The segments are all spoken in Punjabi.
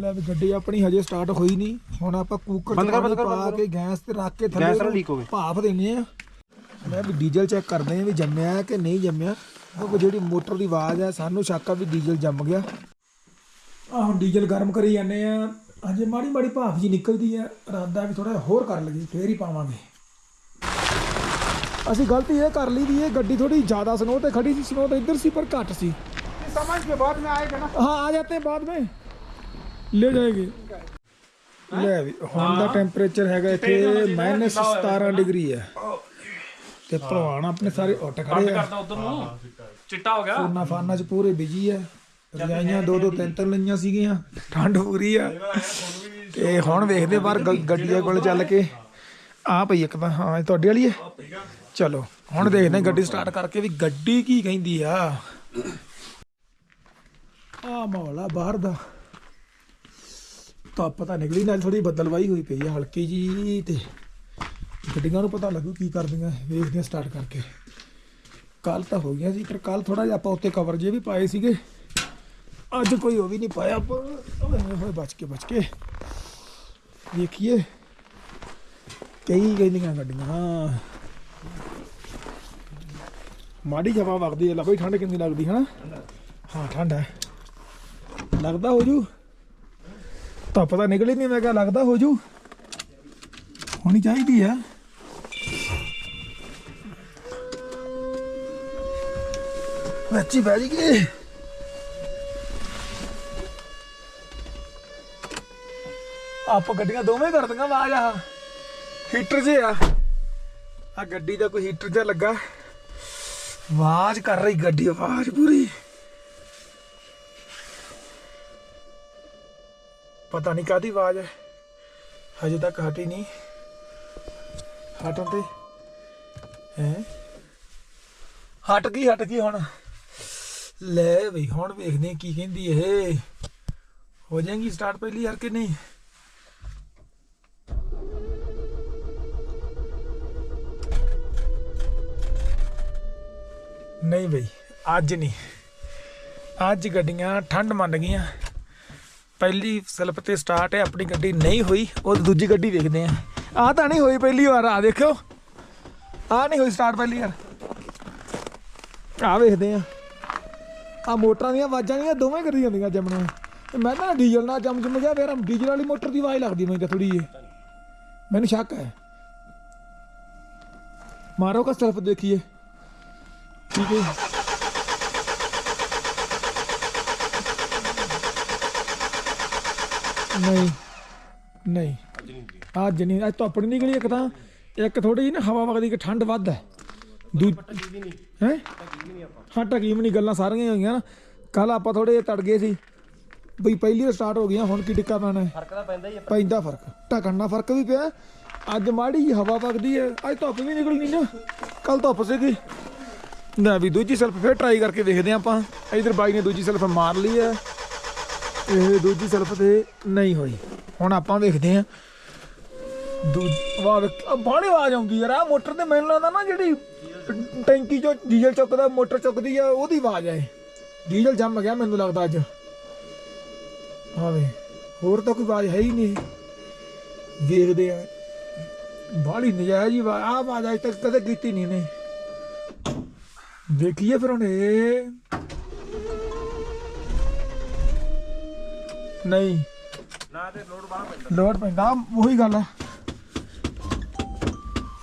ਲੈ ਵੀ ਗੱਡੀ ਆਪਣੀ ਹਜੇ ਸਟਾਰਟ ਹੋਈ ਨਹੀਂ। ਹੁਣ ਆਪਾਂ ਕੂਕਰ ਪਾ ਕੇ ਗੈਸ ਤੇ ਰੱਖ ਕੇ ਗੈਸ ਨਾਲ ਦੇਣੇ ਆ। ਮੈਂ ਵੀ ਡੀਜ਼ਲ ਚੈੱਕ ਕਰਦੇ ਆ ਵੀ ਜੰਮਿਆ ਹੈ ਕਿ ਨਹੀਂ ਜੰਮਿਆ। ਕਿਉਂਕਿ ਜਿਹੜੀ ਮੋਟਰ ਦੀ ਆਵਾਜ਼ ਆ ਸਾਨੂੰ ਸ਼ੱਕ ਆ ਵੀ ਡੀਜ਼ਲ ਜੰਮ ਗਿਆ। ਆ ਹੁਣ ਡੀਜ਼ਲ ਗਰਮ ਕਰੀ ਜਾਂਦੇ ਆ। ਹਜੇ ਮਾੜੀ ਮਾੜੀ ਭਾਪ ਜੀ ਨਿਕਲਦੀ ਆ। ਰਾਦਾ ਵੀ ਥੋੜਾ ਹੋਰ ਕਰ ਲਈਏ ਫੇਰ ਹੀ ਪਾਵਾਂਗੇ। ਅਸੀਂ ਗਲਤੀ ਇਹ ਕਰ ਲਈ ਵੀ ਇਹ ਗੱਡੀ ਥੋੜੀ ਜ਼ਿਆਦਾ ਸਨੋ ਤੇ ਖੜੀ ਸੀ ਸਨੋ ਤਾਂ ਇੱਧਰ ਸੀ ਪਰ ਘੱਟ ਸੀ। ਸਮਝ ਕੇ ਬਾਅਦ ਮੈਂ ਆਏਗਾ ਨਾ। ਹਾਂ ਆ ਜਾਂਦੇ ਬਾਅਦ ਮੈਂ ਲੈ ਜਾਏਗੀ। ਲੈ ਵੀ ਹੁਣ ਦਾ ਟੈਂਪਰੇਚਰ ਹੈਗਾ ਇੱਥੇ -17 ਡਿਗਰੀ ਹੈ। ਤੇ ਭਲਵਾਨ ਆਪਣੇ ਸਾਰੇ ਉੱਟ ਖੜੇ ਆ। ਚਿੱਟਾ ਹੋ ਗਿਆ। ਫੋਨਾ ਫਾਨਾ ਚ ਪੂਰੇ ਬਿਜ਼ੀ ਆ। ਰਜਾਈਆਂ ਦੋ ਦੋ ਤਿੰਨ ਤਿੰਨ ਲਈਆਂ ਸੀਗੀਆਂ। ਠੰਡ ਹੋ ਰਹੀ ਆ। ਤੇ ਹੁਣ ਵੇਖਦੇ ਬਾਹਰ ਗ- ਗੱਡੀਆਂ ਕੋਲ ਚੱਲ ਕੇ। ਆ। ਪਈ ਇੱਕ ਤਾਂ ਹਾਂ ਇਹ ਤੁਹਾਡੇ ਵਾਲੀ ਹੈ? ਚਲੋ ਹੁਣ ਦੇਖਦੇ ਗੱਡੀ ਸਟਾਰਟ ਕਰਕੇ ਵੀ ਗੱਡੀ ਕੀ ਕਹਿੰਦੀ ਆ। ਆ ਮਾਹੌਲ ਆ ਬਾਹਰ ਦਾ। ਤਾਂ ਪਤਾ ਨਿਕਲੀ, ਨਾਲ ਥੋੜੀ ਬੱਦਲਵਾਈ ਹੋਈ ਪਈ ਹੈ ਹਲਕੀ ਜੀ ਤੇ ਗੱਡੀਆਂ ਨੂੰ ਪਤਾ ਲੱਗੂ ਕੀ ਕਰਦੀਆਂ, ਵੇਖਦੇ ਸਟਾਰਟ ਕਰਕੇ। ਕੱਲ ਤਾਂ ਹੋ ਗਿਆ ਸੀ, ਪਰ ਕੱਲ ਥੋੜਾ ਜਿਹਾ ਆਪਾਂ ਉੱਤੇ ਕਵਰ ਜੇ ਵੀ ਪਾਏ ਸੀਗੇ। ਅੱਜ ਕੋਈ ਉਹ ਵੀ ਨਹੀਂ ਪਾਇਆ ਆਪਾਂ। ਹੋਏ ਬਚ ਕੇ ਬਚ ਕੇ। ਦੇਖੀਏ ਕਈ ਕਹਿੰਦੀਆਂ ਗੱਡੀਆਂ ਮਾੜੀ ਜਵਾ ਵਗਦੀ ਹੈ, ਲਾ ਬਈ ਠੰਡ ਕਿੰਨੀ ਲੱਗਦੀ ਹੈ ਨਾ ਹਾਂ, ਠੰਡ ਹੈ। ਲੱਗਦਾ ਹੋ ਜੂ ਧੁੱਪ ਤਾਂ ਨਿਕਲ ਹੀ ਨਹੀਂ ਮੈਂ ਕਿਹਾ ਲੱਗਦਾ ਹੋ ਜੂ। ਹੋਣੀ ਚਾਹੀਦੀ ਆ। ਬੱਚੀ ਬੈਠ ਗਈ ਆਪ ਗੱਡੀਆਂ ਦੋਵੇਂ ਕਰਦੀਆਂ ਆਵਾਜ਼ ਆ ਹੀਟਰ ਜੇ ਆ। ਆ ਗੱਡੀ ਦਾ ਕੋਈ ਹੀਟਰ ਜਿਹਾ ਲੱਗਾ। ਆਵਾਜ਼ ਕਰ ਰਹੀ ਗੱਡੀ, ਆਵਾਜ਼ ਪੂਰੀ। ਪਤਾ ਨਹੀਂ ਕਾਦੀ ਆਵਾਜ਼ ਹੈ। ਹਜੇ ਤੱਕ ਹਟੀ ਨਹੀਂ। ਹਟਣ ਤੇ ਹੈ? ਹਟ ਗਈ ਹਟ ਗਈ ਹੁਣ। ਲੈ ਬਈ, ਹੁਣ ਵੇਖਦੇ ਕੀ ਕਹਿੰਦੀ ਇਹ। ਹੋ ਜਾਏਗੀ ਸਟਾਰਟ ਪਹਿਲੀ ਯਾਰ ਕਿ ਨਹੀਂ? ਨਹੀਂ ਬਈ, ਅੱਜ ਨਹੀਂ। ਅੱਜ ਗੱਡੀਆਂ ਠੰਡ ਮੰਨ ਗਈਆਂ। ਪਹਿਲੀ ਸਲਪ ਤੇ ਸਟਾਰਟ ਹੈ, ਆਪਣੀ ਗੱਡੀ ਨਹੀਂ ਹੋਈ, ਉਹ ਦੂਜੀ ਗੱਡੀ ਵੇਖਦੇ ਆ ਆ ਤਾਂ ਨਹੀਂ ਹੋਈ ਪਹਿਲੀ ਵਾਰ ਆ ਦੇਖਿਓ। ਆ ਨਹੀਂ ਹੋਈ ਸਟਾਰਟ ਪਹਿਲੀ ਵਾਰ। ਆ ਵੇਖਦੇ ਆ ਆ ਮੋਟਰਾਂ ਦੀਆਂ ਆਵਾਜ਼ਾਂ ਦੀਆਂ ਦੋਵੇਂ ਕਰੀ ਜਾਂਦੀਆਂ ਜੰਮਣੀਆਂ। ਮੈਂ ਤਾਂ ਡੀਜ਼ਲ ਨਾਲ ਜੰਮ ਜੰਮ ਗਿਆ, ਫੇਰ ਡੀਜ਼ਲ ਵਾਲੀ ਮੋਟਰ ਦੀ ਆਵਾਜ਼ ਲੱਗਦੀ ਮੈਨੂੰ ਤਾਂ ਥੋੜੀ ਜਿਹੀ। ਮੈਨੂੰ ਸ਼ੱਕ ਹੈ। ਮਾਰੋ ਕਾ ਸਲਫ ਦੇਖੀਏ। ਠੀਕ ਹੈ ਨਹੀਂ ਨਹੀਂ। ਅੱਜ ਨਹੀਂ ਅੱਜ ਧੁੱਪ ਨਹੀਂ ਨਿਕਲੀ ਇੱਕ ਤਾਂ। ਇੱਕ ਥੋੜੀ ਜਿਹੀ ਨਾ ਹਵਾ ਵਗਦੀ ਕਿ ਠੰਡ ਵੱਧ ਹੈ। ਦੂ ਹੈ? ਹਾਂ ਟਕੀਮ ਨਹੀਂ ਗੱਲਾਂ ਸਾਰੀਆਂ ਹੋਈਆਂ ਨਾ। ਕੱਲ ਆਪਾਂ ਥੋੜੇ ਤੜ ਗਏ ਸੀ। ਬਈ ਪਹਿਲੀ ਵਾਰ ਸਟਾਰਟ ਹੋ ਗਈਆਂ ਹੁਣ ਕੀ ਟਿੱਕਾ ਪੈਣਾ ਹੈ? ਫ਼ਰਕ ਤਾਂ ਪੈਂਦਾ ਹੀ ਹੈ ਪੈਂਦਾ ਫ਼ਰਕ। ਢਕਣ ਨਾਲ ਫ਼ਰਕ ਵੀ ਪਿਆ। ਅੱਜ ਮਾੜੀ ਜੀ ਹਵਾ ਵਗਦੀ ਹੈ। ਅੱਜ ਧੁੱਪ ਵੀ ਨਿਕਲਣੀ ਨਾ। ਕੱਲ ਧੁੱਪ ਸੀਗੀ। ਨਾ ਵੀ ਦੂਜੀ ਸੈਲਫ ਫੇਰ ਟਰਾਈ ਕਰਕੇ ਵੇਖਦੇ ਆਪਾਂ। ਇਧਰ ਬਾਈ ਨੇ ਦੂਜੀ ਸੈਲਫ ਮਾਰ ਲਈ ਹੈ। ਇਹ ਦੂਜੀ ਸੈਲਫ ਤੇ ਨਹੀਂ ਹੋਈ। ਹੁਣ ਆਪਾਂ ਵੇਖਦੇ ਹਾਂ। ਦੂ ਵਾਹ ਵੇਖ ਬਾਹਲੀ ਆਵਾਜ਼ ਆਉਂਦੀ ਯਾਰ ਆ ਮੋਟਰ ਤੇ ਮੈਨੂੰ ਲੱਗਦਾ ਨਾ ਜਿਹੜੀ ਟੈਂਕੀ ਚੋਂ ਡੀਜ਼ਲ ਚੁੱਕਦਾ, ਮੋਟਰ ਚੁੱਕਦੀ ਆ, ਉਹਦੀ ਆਵਾਜ਼ ਆਏ ਡੀਜ਼ਲ ਜੰਮ ਗਿਆ ਮੈਨੂੰ ਲੱਗਦਾ ਅੱਜ। ਆਵੇ ਹੋਰ ਤਾਂ ਕੋਈ ਆਵਾਜ਼ ਹੈ ਹੀ ਨਹੀਂ। ਦੇਖਦੇ ਆ ਬਾਹਲੀ ਨਜਾਇਜ਼ ਹੀ ਆਵਾਜ਼- ਆਹ ਆਵਾਜ਼ ਅੱਜ ਤੱਕ ਕਦੇ ਕੀਤੀ ਨਹੀਂ ਨੇ ਦੇਖੀਏ ਫਿਰ ਹੁਣ ਇਹ। ਨਹੀਂ। ਨਾ ਤੇ ਲੋਡ ਬਾਹਰ ਪੈਂਦਾ। ਲੋਡ ਪੈਂਦਾ ਉਹੀ ਗੱਲ ਹੈ।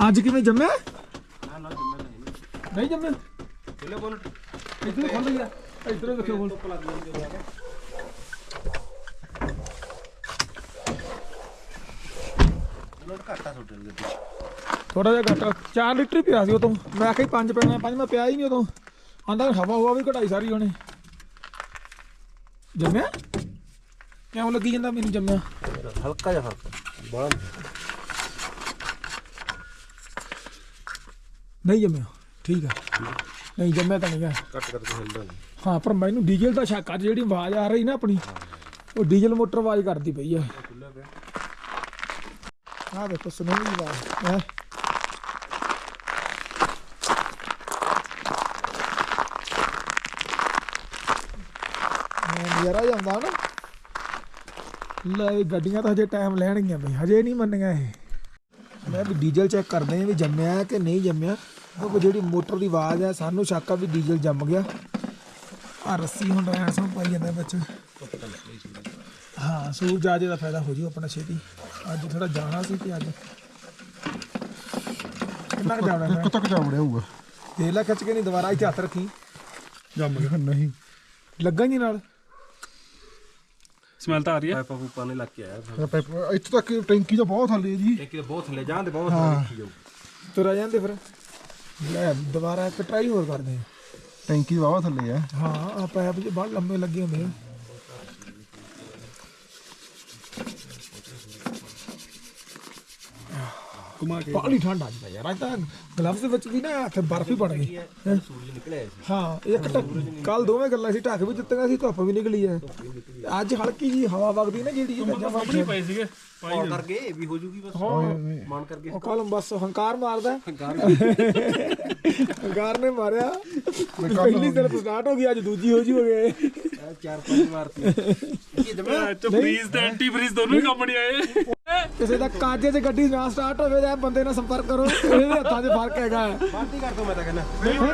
ਅੱਜ ਕਿਵੇਂ ਜੰਮਿਆ? ਨਹੀਂ ਨਹੀਂ ਜੰਮਿਆ। ਬੋਲ ਇੱਧਰ ਖੋਲ ਲਿਆ ਇੱਧਰ ਕਿੱਥੇ ਬੋਲ ਲੋਡ ਘਾਟਾ ਤੁਹਾਡੇ ਦੇ ਵਿੱਚ ਥੋੜਾ ਜਿਹਾ ਘਾਟਾ। 4 ਲੀਟਰ ਪਿਆ ਸੀ ਉਦੋਂ ਮੈਂ ਆਖਿਆ ਪੰਜ ਪੈਣਾ ਪੰਜ ਮੈਂ ਪਿਆ ਹੀ ਨਹੀਂ ਉਦੋਂ ਆਂਦਾ ਹਵਾ ਹਵਾ ਵੀ ਘਟਾਈ ਸਾਰੀ ਉਹਨੇ। ਜੰਮਿਆ? ਕਿਉਂ ਲੱਗੀ ਜਾਂਦਾ ਮੈਨੂੰ ਜੰਮਿਆ? ਹਲਕਾ ਜਿਹਾ ਫ਼ਰਕ ਬੜਾ ਨਹੀਂ ਜੰਮਿਆ। ਠੀਕ ਆ। ਨਹੀਂ ਜੰਮਿਆ ਤਾਂ ਨਹੀਂ ਗਾ ਕੱਟ ਕਰਕੇ ਹਿਲਦਾ ਨਹੀਂ ਹਾਂ ਪਰ ਮੈਨੂੰ ਡੀਜ਼ਲ ਦਾ ਸ਼ੱਕ ਆ ਜਿਹੜੀ ਆਵਾਜ਼ ਆ ਰਹੀ ਨਾ ਆਪਣੀ ਉਹ ਡੀਜ਼ਲ ਮੋਟਰ ਆਵਾਜ਼ ਕਰਦੀ ਪਈ ਆ। ਆਹ ਦੇਖੋ ਸੁਣੋ ਜੀ ਆਵਾਜ਼ ਹੈ। ਹੀ ਆਉਂਦਾ ਨਾ। ਲੈ ਇਹ ਗੱਡੀਆਂ ਤਾਂ ਹਜੇ ਟਾਈਮ ਲੈਣਗੀਆਂ ਬਈ ਹਜੇ ਨਹੀਂ ਮੰਨੀਆਂ ਇਹ। ਮੈਂ ਵੀ ਡੀਜ਼ਲ ਚੈੱਕ ਕਰਦੇ ਆ ਵੀ ਜੰਮਿਆ ਕਿ ਨਹੀਂ ਜੰਮਿਆ। ਉਹ ਜਿਹੜੀ ਮੋਟਰ ਦੀ ਆਵਾਜ਼ ਆ ਸਾਨੂੰ ਸ਼ੱਕ ਆ ਵੀ ਡੀਜ਼ਲ ਜੰਮ ਗਿਆ। ਆ ਰੱਸੀ ਹੁਣ ਰਹਿਣ ਸੋ ਪਾਈ ਜਾਂਦਾ ਵਿੱਚ। ਹਾਂ ਸੂਰ ਜਾਜੇ ਦਾ ਫਾਇਦਾ ਹੋ ਜੂ ਆਪਣਾ ਛੇਤੀ। ਅੱਜ ਥੋੜਾ ਜਾਣਾ ਸੀ ਤੇ ਅੱਜ। ਕਿੰਨਾ ਜਾਣਾ ਹੈ? ਤੱਕ ਜਾ ਵੜਿਆ ਹੋਊਗਾ। ਦੇ ਲੈ ਖਿੱਚ ਕੇ ਨਹੀਂ ਦੁਬਾਰਾ ਇੱਥੇ ਹੱਥ ਰੱਖੀ। ਜੰਮ ਗਿਆ। ਨਹੀਂ। ਲੱਗਾ ਹੀ ਨਹੀਂ ਨਾਲ? ਸਮੈਲ ਤਾਂ ਆ ਰਹੀ ਹੈ। ਪਾਈਪਾਂ ਪੂਪਾਂ ਨੇ ਲੱਗ ਕੇ ਆਇਆ ਪਾਈਪ ਇੱਥੇ ਤੱਕ ਟੈਂਕੀ ਤਾਂ ਬਹੁਤ ਥੱਲੇ ਜੀ। ਇਹ ਕਿ ਬਹੁਤ ਥੱਲੇ ਜਾਂਦੇ ਬਹੁਤ ਥੱਲੇ ਦੇਖੀ ਜਾਊ। ਤੁਰ ਜਾਂਦੇ ਫਿਰ। ਲੈ ਦੁਬਾਰਾ ਇੱਕ ਟਰਾਈ ਹੋਰ ਕਰਦੇ ਆ ਟੈਂਕੀ ਬਹੁਤ ਥੱਲੇ ਆ ਹਾਂ ਆ ਪੈਪ ਜੇ ਬਾਹਰ ਲੰਮੇ ਲੱਗੇ ਹੁੰਦੇ ਆ। ਘੁਮਾ ਕੇ ਪਾਣੀ ਠੰਡਾ ਯਾਰ ਅੱਜ ਤਾਂ ਗਲਵਸ ਦੇ ਵਿੱਚ ਵੀ ਨਾ ਇੱਥੇ ਬਰਫ ਹੀ ਬਣ ਗਈ। ਸੂਰਜ ਨਿਕਲਿਆ ਸੀ ਹਾਂ ਇੱਕ ਕੱਲ ਦੋਵੇਂ ਗੱਲਾਂ ਸੀ ਢੱਕ ਵੀ ਦਿੱਤੀਆਂ ਸੀ ਧੁੱਪ ਵੀ ਨਿਕਲੀ ਹੈ ਅੱਜ ਹਲਕੀ ਜੀ ਹਵਾ ਵਗਦੀ ਨਾ ਜਿਹੜੀ ਇਹ ਸਾਹਮਣੇ ਪਏ ਸੀਗੇ ਔਰ ਕਰਕੇ ਇਹ ਵੀ ਹੋ ਜੂਗੀ ਬਸ। ਮਨ ਕਰਕੇ ਉਹ ਕੱਲ ਬਸ ਹੰਕਾਰ ਮਾਰਦਾ। ਗਾਰ ਹੰਕਾਰ ਨੇ ਮਾਰਿਆ। ਪਹਿਲੀ ਤਰਫ ਸਟਾਰਟ ਹੋ ਗਈ ਅੱਜ ਦੂਜੀ ਹੋ ਜੀ ਹੋ ਗਏ। ਚਾਰ ਪੰਜ ਮਾਰਤੀ ਇਹ ਜਮਾ ਚ ਫਰੀਜ਼ ਤੇ ਐਂਟੀ ਫਰੀਜ਼ ਦੋਨੋਂ ਹੀ ਕੰਮ ਨਹੀਂ ਆਏ। ਕਿਸੇ ਦਾ ਕਾਜੇ 'ਚ ਗੱਡੀ ਨਾ ਸਟਾਰਟ ਹੋਵੇ ਤਾਂ ਇਹ ਬੰਦੇ ਨਾਲ ਸੰਪਰਕ ਕਰੋ। ਇਹਦੇ ਹੱਥਾਂ 'ਚ ਫ਼ਰਕ ਹੈਗਾ ਬਾਲਟੀ ਕਰ ਦੋ ਮੈਂ ਤਾਂ ਕਹਿੰਦਾ।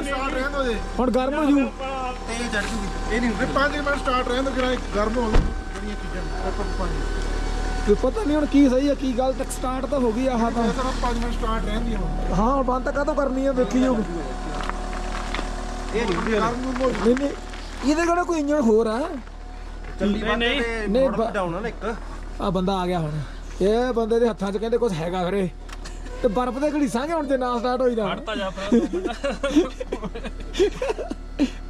ਸਟਾਰਟ ਰਹਿਣ ਦੋ ਜੀ। ਹੁਣ ਗਰਮ ਹੋ ਜੂ। ਤੇਲ ਚੜ ਜੂਗੀ। ਇਹ ਨਹੀਂ ਤੇ 5 ਮਿੰਟ ਸਟਾਰਟ ਰਹਿਣ ਦੋ ਕਿਰਾ ਗਰਮ ਹੋ ਗਈ ਜਿਹੜੀਆਂ ਚੀਜ਼ਾਂ ਤੇ ਪਤਾ ਨਹੀਂ ਹੁਣ ਕੀ ਸਹੀ ਹੈ ਕੀ ਗੱਲ ਤੱਕ ਸਟਾਰਟ ਤਾਂ ਹੋ ਗਈ ਆਹ ਤਾਂ। ਇਹ ਤਾਂ 5 ਮਿੰਟ ਸਟਾਰਟ ਰਹਿੰਦੀ ਹੁਣ ਹਾਂ ਹੁਣ ਬੰਦ ਤਾਂ ਕਾਹਤੋਂ ਕਰਨੀ ਹੈ ਵੇਖੀ ਜਾਊ ਇਹ ਨਹੀਂ ਨਹੀਂ ਨਹੀਂ ਇਹਦੇ ਕੋਲ ਕੋਈ ਇੰਜਣ ਹੋਰ ਆ ਚੱਲੀ ਬੰਦ ਨਹੀਂ, ਤੇ ਨਹੀਂ, ਮੋੜ ਡਾਉਣ ਨਾ ਇੱਕ। ਆ ਬੰਦਾ ਆ ਗਿਆ ਹੁਣ। ਇਹ ਬੰਦੇ ਦੇ ਹੱਥਾਂ 'ਚ ਕਹਿੰਦੇ ਕੁਝ ਹੈਗਾ ਖਰੇ। ਤੇ ਬਰਫ਼ ਦੇ ਘੜੀਸਾਂਗੇ ਹੁਣ ਜੇ ਨਾ ਸਟਾਰਟ ਹੋਈ ਤਾਂ ਹਟਤਾ ਜਾ ਫਿਰ ਦੋ ਮਿੰਟ।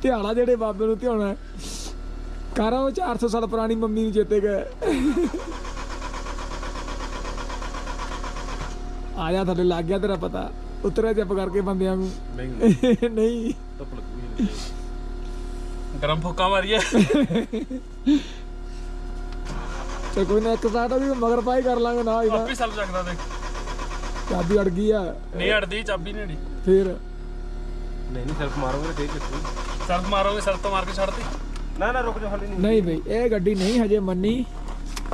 ਧਿਆਣਾ ਜਿਹੜੇ ਬਾਬੇ ਨੂੰ ਧਿਆਉਣਾ ਕਾਰਾ ਉਹ 400 ਸਾਲ ਪੁਰਾਣੀ ਮੰਮੀ ਨੂੰ ਚੇਤੇ ਗਏ। ਆ ਜਾ ਥੱਲੇ ਲੱਗ ਗਿਆ ਤੇਰਾ ਪਤਾ। ਉਤਰਿਆ ਚੁੱਪ ਕਰਕੇ ਬੰਦਿਆਂ ਨੂੰ। ਨਹੀਂ। ਨਹੀਂ। ਗਰਮ ਫੁੱਕਾ ਮਾਰੀਏ। ਤੇ ਕੋਈ ਨਾ ਇੱਕ ਸਾਡਾ ਵੀ ਮਗਰ ਪਾਈ ਕਰ ਲਾਂਗੇ ਨਾ ਇਹਦਾ। ਆਪੇ ਸਲਪ ਸਕਦਾ ਦੇਖ। ਚਾਬੀ ਅੜ ਗਈ ਆ। ਨਹੀਂ ਅੜਦੀ ਚਾਬੀ ਨਹੀਂ ਅੜੀ। ਫੇਰ? ਨਹੀਂ ਨਹੀਂ ਸੈਲਫ ਮਾਰੋਗੇ ਤੇ ਕਿੱਥੇ? ਸਲਪ ਮਾਰੋਗੇ ਸਲਪ ਤੋਂ ਮਾਰ ਕੇ ਛੱਡਤੀ। ਨਾ ਨਾ ਰੁਕ ਜਾ ਹਲੇ ਨਹੀਂ। ਨਹੀਂ ਬਈ ਇਹ ਗੱਡੀ ਨਹੀਂ ਹਜੇ ਮੰਨੀ।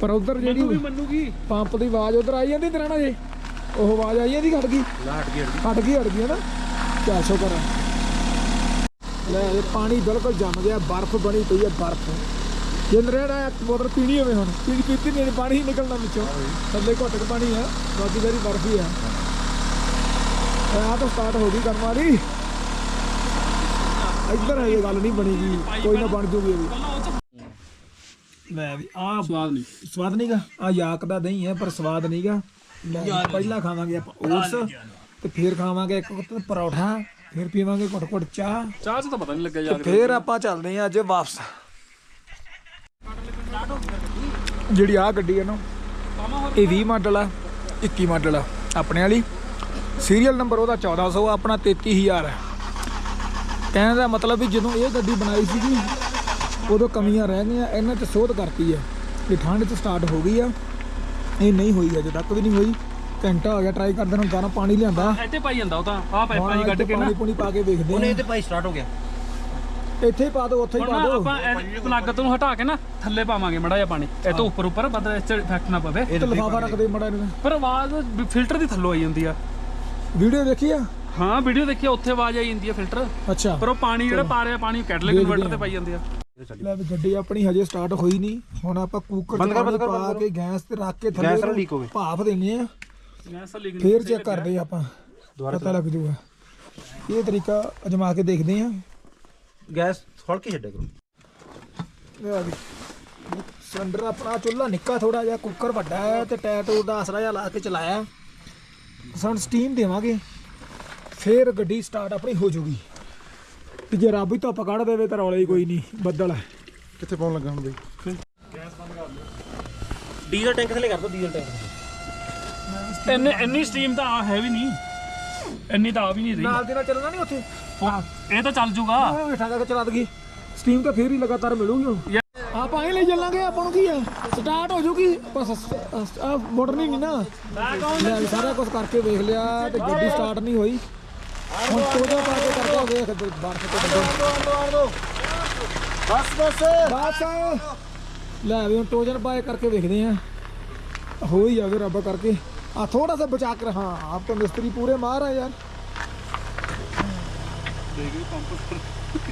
ਪਰ ਉਧਰ ਮੈਨੂੰ ਵੀ ਜਿਹੜੀ ਮੰਨੂਗੀ ਪੰਪ ਦੀ ਆਵਾਜ਼ ਉਧਰ ਆਈ ਜਾਂਦੀ ਤੇਰਾ ਨਾ ਜੇ ਉਹ ਆਵਾਜ਼ ਆਈ ਜਾਂਦੀ ਘਟ ਗਈ ਨਾ ਹਟ ਗਈ ਹਟ ਗਈ। ਹਟ ਗਈ ਹਟ ਗਈ ਨਾ? ਚੱਲ ਸ਼ੁਕਰ ਆ। ਲੈ ਇਹ ਪਾਣੀ ਬਿਲਕੁਲ ਜੰਮ ਗਿਆ ਬਰਫ਼ ਬਣੀ ਪਈ ਹੈ ਬਰਫ਼। ਜੇ ਨਰੇੜਾ ਬੋਤਲ ਪੀਣੀ ਹੋਵੇ ਹੁਣ। ਪੀਣੀ ਪੀਤੀ ਨਹੀਂ ਪਾਣੀ ਹੀ ਨਿਕਲਣਾ ਵਿੱਚੋਂ। ਥੱਲੇ ਘੁੱਟ ਕੇ ਪਾਣੀ ਆ ਬਾਕੀ ਸਾਰੀ ਬਰਫ਼ ਆ। ਆ ਤਾਂ ਸਟਾਰਟ ਹੋ ਗਈ ਕਰਨ ਵਾਲੀ। ਇੱਧਰ ਹੈ ਇਹ ਗੱਲ ਨਹੀਂ ਬਣੇਗੀ ਕੋਈ ਨਾ ਬਣ ਜੂਗੀ ਇਹ ਵੀ। ਲੈ ਵੀ ਆ ਸਵਾਦ ਨਹੀਂ। ਸਵਾਦ ਨਹੀਂਗਾ ਆ ਯਾਕ ਦਾ ਦਹੀਂ ਹੈ ਪਰ ਸਵਾਦ ਨਹੀਂਗਾ ਪਹਿਲਾਂ ਖਾਵਾਂਗੇ ਆਪਾਂ ਓਟਸ ਤੇ ਫਿਰ ਖਾਵਾਂਗੇ ਇੱਕ ਪਰੌਠਾ ਫਿਰ ਪੀਵਾਂਗੇ ਘੁੱਟ ਘੁੱਟ ਚਾਹ। ਚਾਹ ਚ ਤਾਂ ਪਤਾ ਨਹੀਂ ਲੱਗਿਆ ਯਾਰ ਫਿਰ ਆਪਾਂ ਚੱਲਦੇ ਆ ਅੱਜ ਵਾਪਸ। ਜਿਹੜੀ ਆ ਗੱਡੀ ਹੈ ਨਾ ਇਹ 20 ਮਾਡਲ ਆ 21 ਮਾਡਲ ਆ ਆਪਣੇ ਵਾਲੀ। ਸੀਰੀਅਲ ਨੰਬਰ ਉਹਦਾ 1400 ਆ, ਆਪਣਾ 33000 ਹੈ ਕਹਿਣ ਦਾ ਮਤਲਬ ਵੀ ਜਦੋਂ ਇਹ ਗੱਡੀ ਬਣਾਈ ਸੀਗੀ ਉਦੋਂ ਕਮੀਆਂ ਰਹਿ ਗਈਆਂ ਇਹਨਾਂ 'ਚ ਸੋਧ ਕਰਤੀ ਹੈ ਇਹ ਠੰਡ 'ਚ ਸਟਾਰਟ ਹੋ ਗਈ ਆ ਇਹ ਨਹੀਂ ਹੋਈ ਅਜੇ ਤੱਕ ਵੀ ਨਹੀਂ ਹੋਈ। ਘੰਟਾ ਹੋ ਗਿਆ ਟਰਾਈ ਕਰਦੇ ਨੂੰ ਗਾਣਾ ਪਾਣੀ ਲਿਆਂਦਾ। ਇੱਥੇ ਪਾਈ ਜਾਂਦਾ ਉਹ ਤਾਂ ਆਹ ਪਾਈਪਾਂ ਜੀ ਕੱਢ ਕੇ ਨਾ। ਪਾਣੀ ਪੂਣੀ ਪਾ ਕੇ ਵੇਖਦੇ ਉਹਨੇ ਆ। ਇਹਦੇ ਭਾਈ ਸਟਾਰਟ ਹੋ ਗਿਆ। ਇੱਥੇ ਹੀ ਪਾ ਦਿਓ ਉੱਥੇ ਹੀ ਹੁਣ ਪਾ ਦਿਓ। ਆਪਾਂ ਪਲੱਗ ਤੋਂ ਹਟਾ ਕੇ ਨਾ ਥੱਲੇ ਪਾਵਾਂਗੇ ਮੜਾ ਜਿਹਾ ਪਾਣੀ। ਇਹ ਤੋਂ ਉੱਪਰ ਉੱਪਰ ਬਦਲ ਇਸ ਚ ਇਫੈਕਟ ਨਾ ਪਵੇ। ਤੇ ਲਿਫਾਫਾ ਰੱਖ ਦੇ ਮੜਾ ਨੂੰ ਪਰ ਆਵਾਜ਼ ਫਿਲਟਰ ਦੀ ਥੱਲੋਂ ਆਈ ਜਾਂਦੀ ਆ। ਵੀਡੀਓ ਦੇਖੀ ਆ? ਹਾਂ ਵੀਡੀਓ ਦੇਖੀ ਉੱਥੇ ਆਵਾਜ਼ ਆਈ ਜਾਂਦੀ ਆ ਫਿਲਟਰ। ਅੱਛਾ। ਪਰ ਉਹ ਪਾਣੀ ਜਿਹੜਾ ਪਾ ਰਿਹਾ ਪਾਣੀ ਕੈਟਲਿਕ ਕਨਵਰਟਰ ਤੇ ਪਾਈ ਜਾਂਦੀ ਆ। ਲੈ ਵੀ ਗੱਡੀ ਆਪਣੀ ਹਜੇ ਸਟਾਰਟ ਹੋਈ ਨਹੀਂ। ਹੁਣ ਆਪਾਂ ਕੁੱਕਰ ਬੰਦ ਕਰ, ਬੰਦ ਕਰ, ਪਾ ਬੰਦ ਕੇ ਗੈਸ ਤੇ ਰੱਖ ਕੇ ਗੈਸ ਥੱਲੇ leak ਹੋਵੇ। ਭਾਫ ਦੇਣੀ ਆ। ਗੈਸ ਲੀਕ ਫੇਰ ਚੈੱਕ ਕਰਦੇ ਆ ਆਪਾਂ। ਪਤਾ ਲੱਗ ਜੂਗਾ। ਇਹ ਤਰੀਕਾ ਅਜਮਾ ਕੇ ਦੇਖਦੇ ਆ। ਗੈਸ ਹਲਕੀ ਛੱਡਿਆ ਕਰੋ। ਲੈ ਵੀ ਸਿਲੰਡਰ ਆਪਣਾ ਚੁੱਲ੍ਹਾ ਨਿੱਕਾ ਥੋੜਾ ਜਿਹਾ ਕੁੱਕਰ ਵੱਡਾ ਹੈ ਤੇ ਟਾਇਰ ਟੂਰ ਦਾ ਆਸਰਾ ਜਿਹਾ ਲਾ ਕੇ ਚਲਾਇਆ। ਸਾਨੂੰ ਸਟੀਮ ਦੇਵਾਂਗੇ ਫੇਰ ਗੱਡੀ ਸਟਾਰਟ ਆਪਣੀ ਹੋ ਜੂਗੀ। ਤੇ ਜੇ ਰੱਬ ਹੀ ਧੁੱਪ ਕੱਢ ਦੇਵੇ ਤਾਂ ਰੌਲੇ ਹੀ ਕੋਈ ਨਹੀਂ ਬੱਦਲ ਹੈ। ਕਿੱਥੇ ਪਾਉਣ ਲੱਗਾ ਹੁਣ ਬਈ? ਡੀਜ਼ਲ ਟੈਂਕ ਥੱਲੇ ਕਰ ਦੋ ਡੀਜ਼ਲ ਟੈਂਕ ਇੰਨੇ ਇੰਨੀ ਸਟ੍ਰੀਮ ਤਾਂ ਆ ਹੈ ਵੀ ਨਹੀਂ। ਇੰਨੀ ਤਾਂ ਆ ਵੀ ਨਹੀਂ ਰਹੀ। ਨਾਲ ਦੇ ਨਾਲ ਚੱਲਣਾ ਨਹੀਂ ਉੱਥੇ? ਇਹ ਤਾਂ ਚੱਲ ਜੂਗਾ। ਆਹ ਬੈਠਾ ਕਰਕੇ ਚਲਾ ਦਗੀ ਸਟੀਮ ਤਾਂ ਫੇਰ ਹੀ ਲਗਾਤਾਰ ਮਿਲੂਗੀ ਹੁਣ। ਆਪਾਂ ਹੀ ਲੈ ਚੱਲਾਂਗੇ ਆਪਾਂ ਨੂੰ ਕੀ ਹੈ ਸਟਾਰਟ ਹੋ ਜੂਗੀ। ਬਸ ਆ ਮੋਟਰ ਨਹੀਂ ਨੀ। ਲੈ ਸਾਰਾ ਕੁਝ ਕਰਕੇ ਵੇਖ ਲਿਆ ਤੇ ਗੱਡੀ ਸਟਾਰਟ ਨਹੀਂ ਹੋਈ। ਹੁਣ ਤੋਜਾ ਪਾ ਕੇ ਕਰਕੇ ਵੇਖ ਬਰਫ ਤੇ ਬਸ ਬਸ। ਬਸ। ਲੈ ਵੀ ਹੁਣ ਟੋਜਨ ਪਾਏ ਕਰਕੇ ਵੇਖਦੇ ਆ। ਹੋ ਹੀ ਜਾਵੇ ਰੱਬ ਕਰਕੇ। ਆ ਥੋੜਾ ਸਾ ਬਚਾ ਕਰ ਹਾਂ ਆਪ ਤਾਂ ਮਿਸਤਰੀ ਪੂਰੇ ਮਾਰ ਆ ਯਾਰ।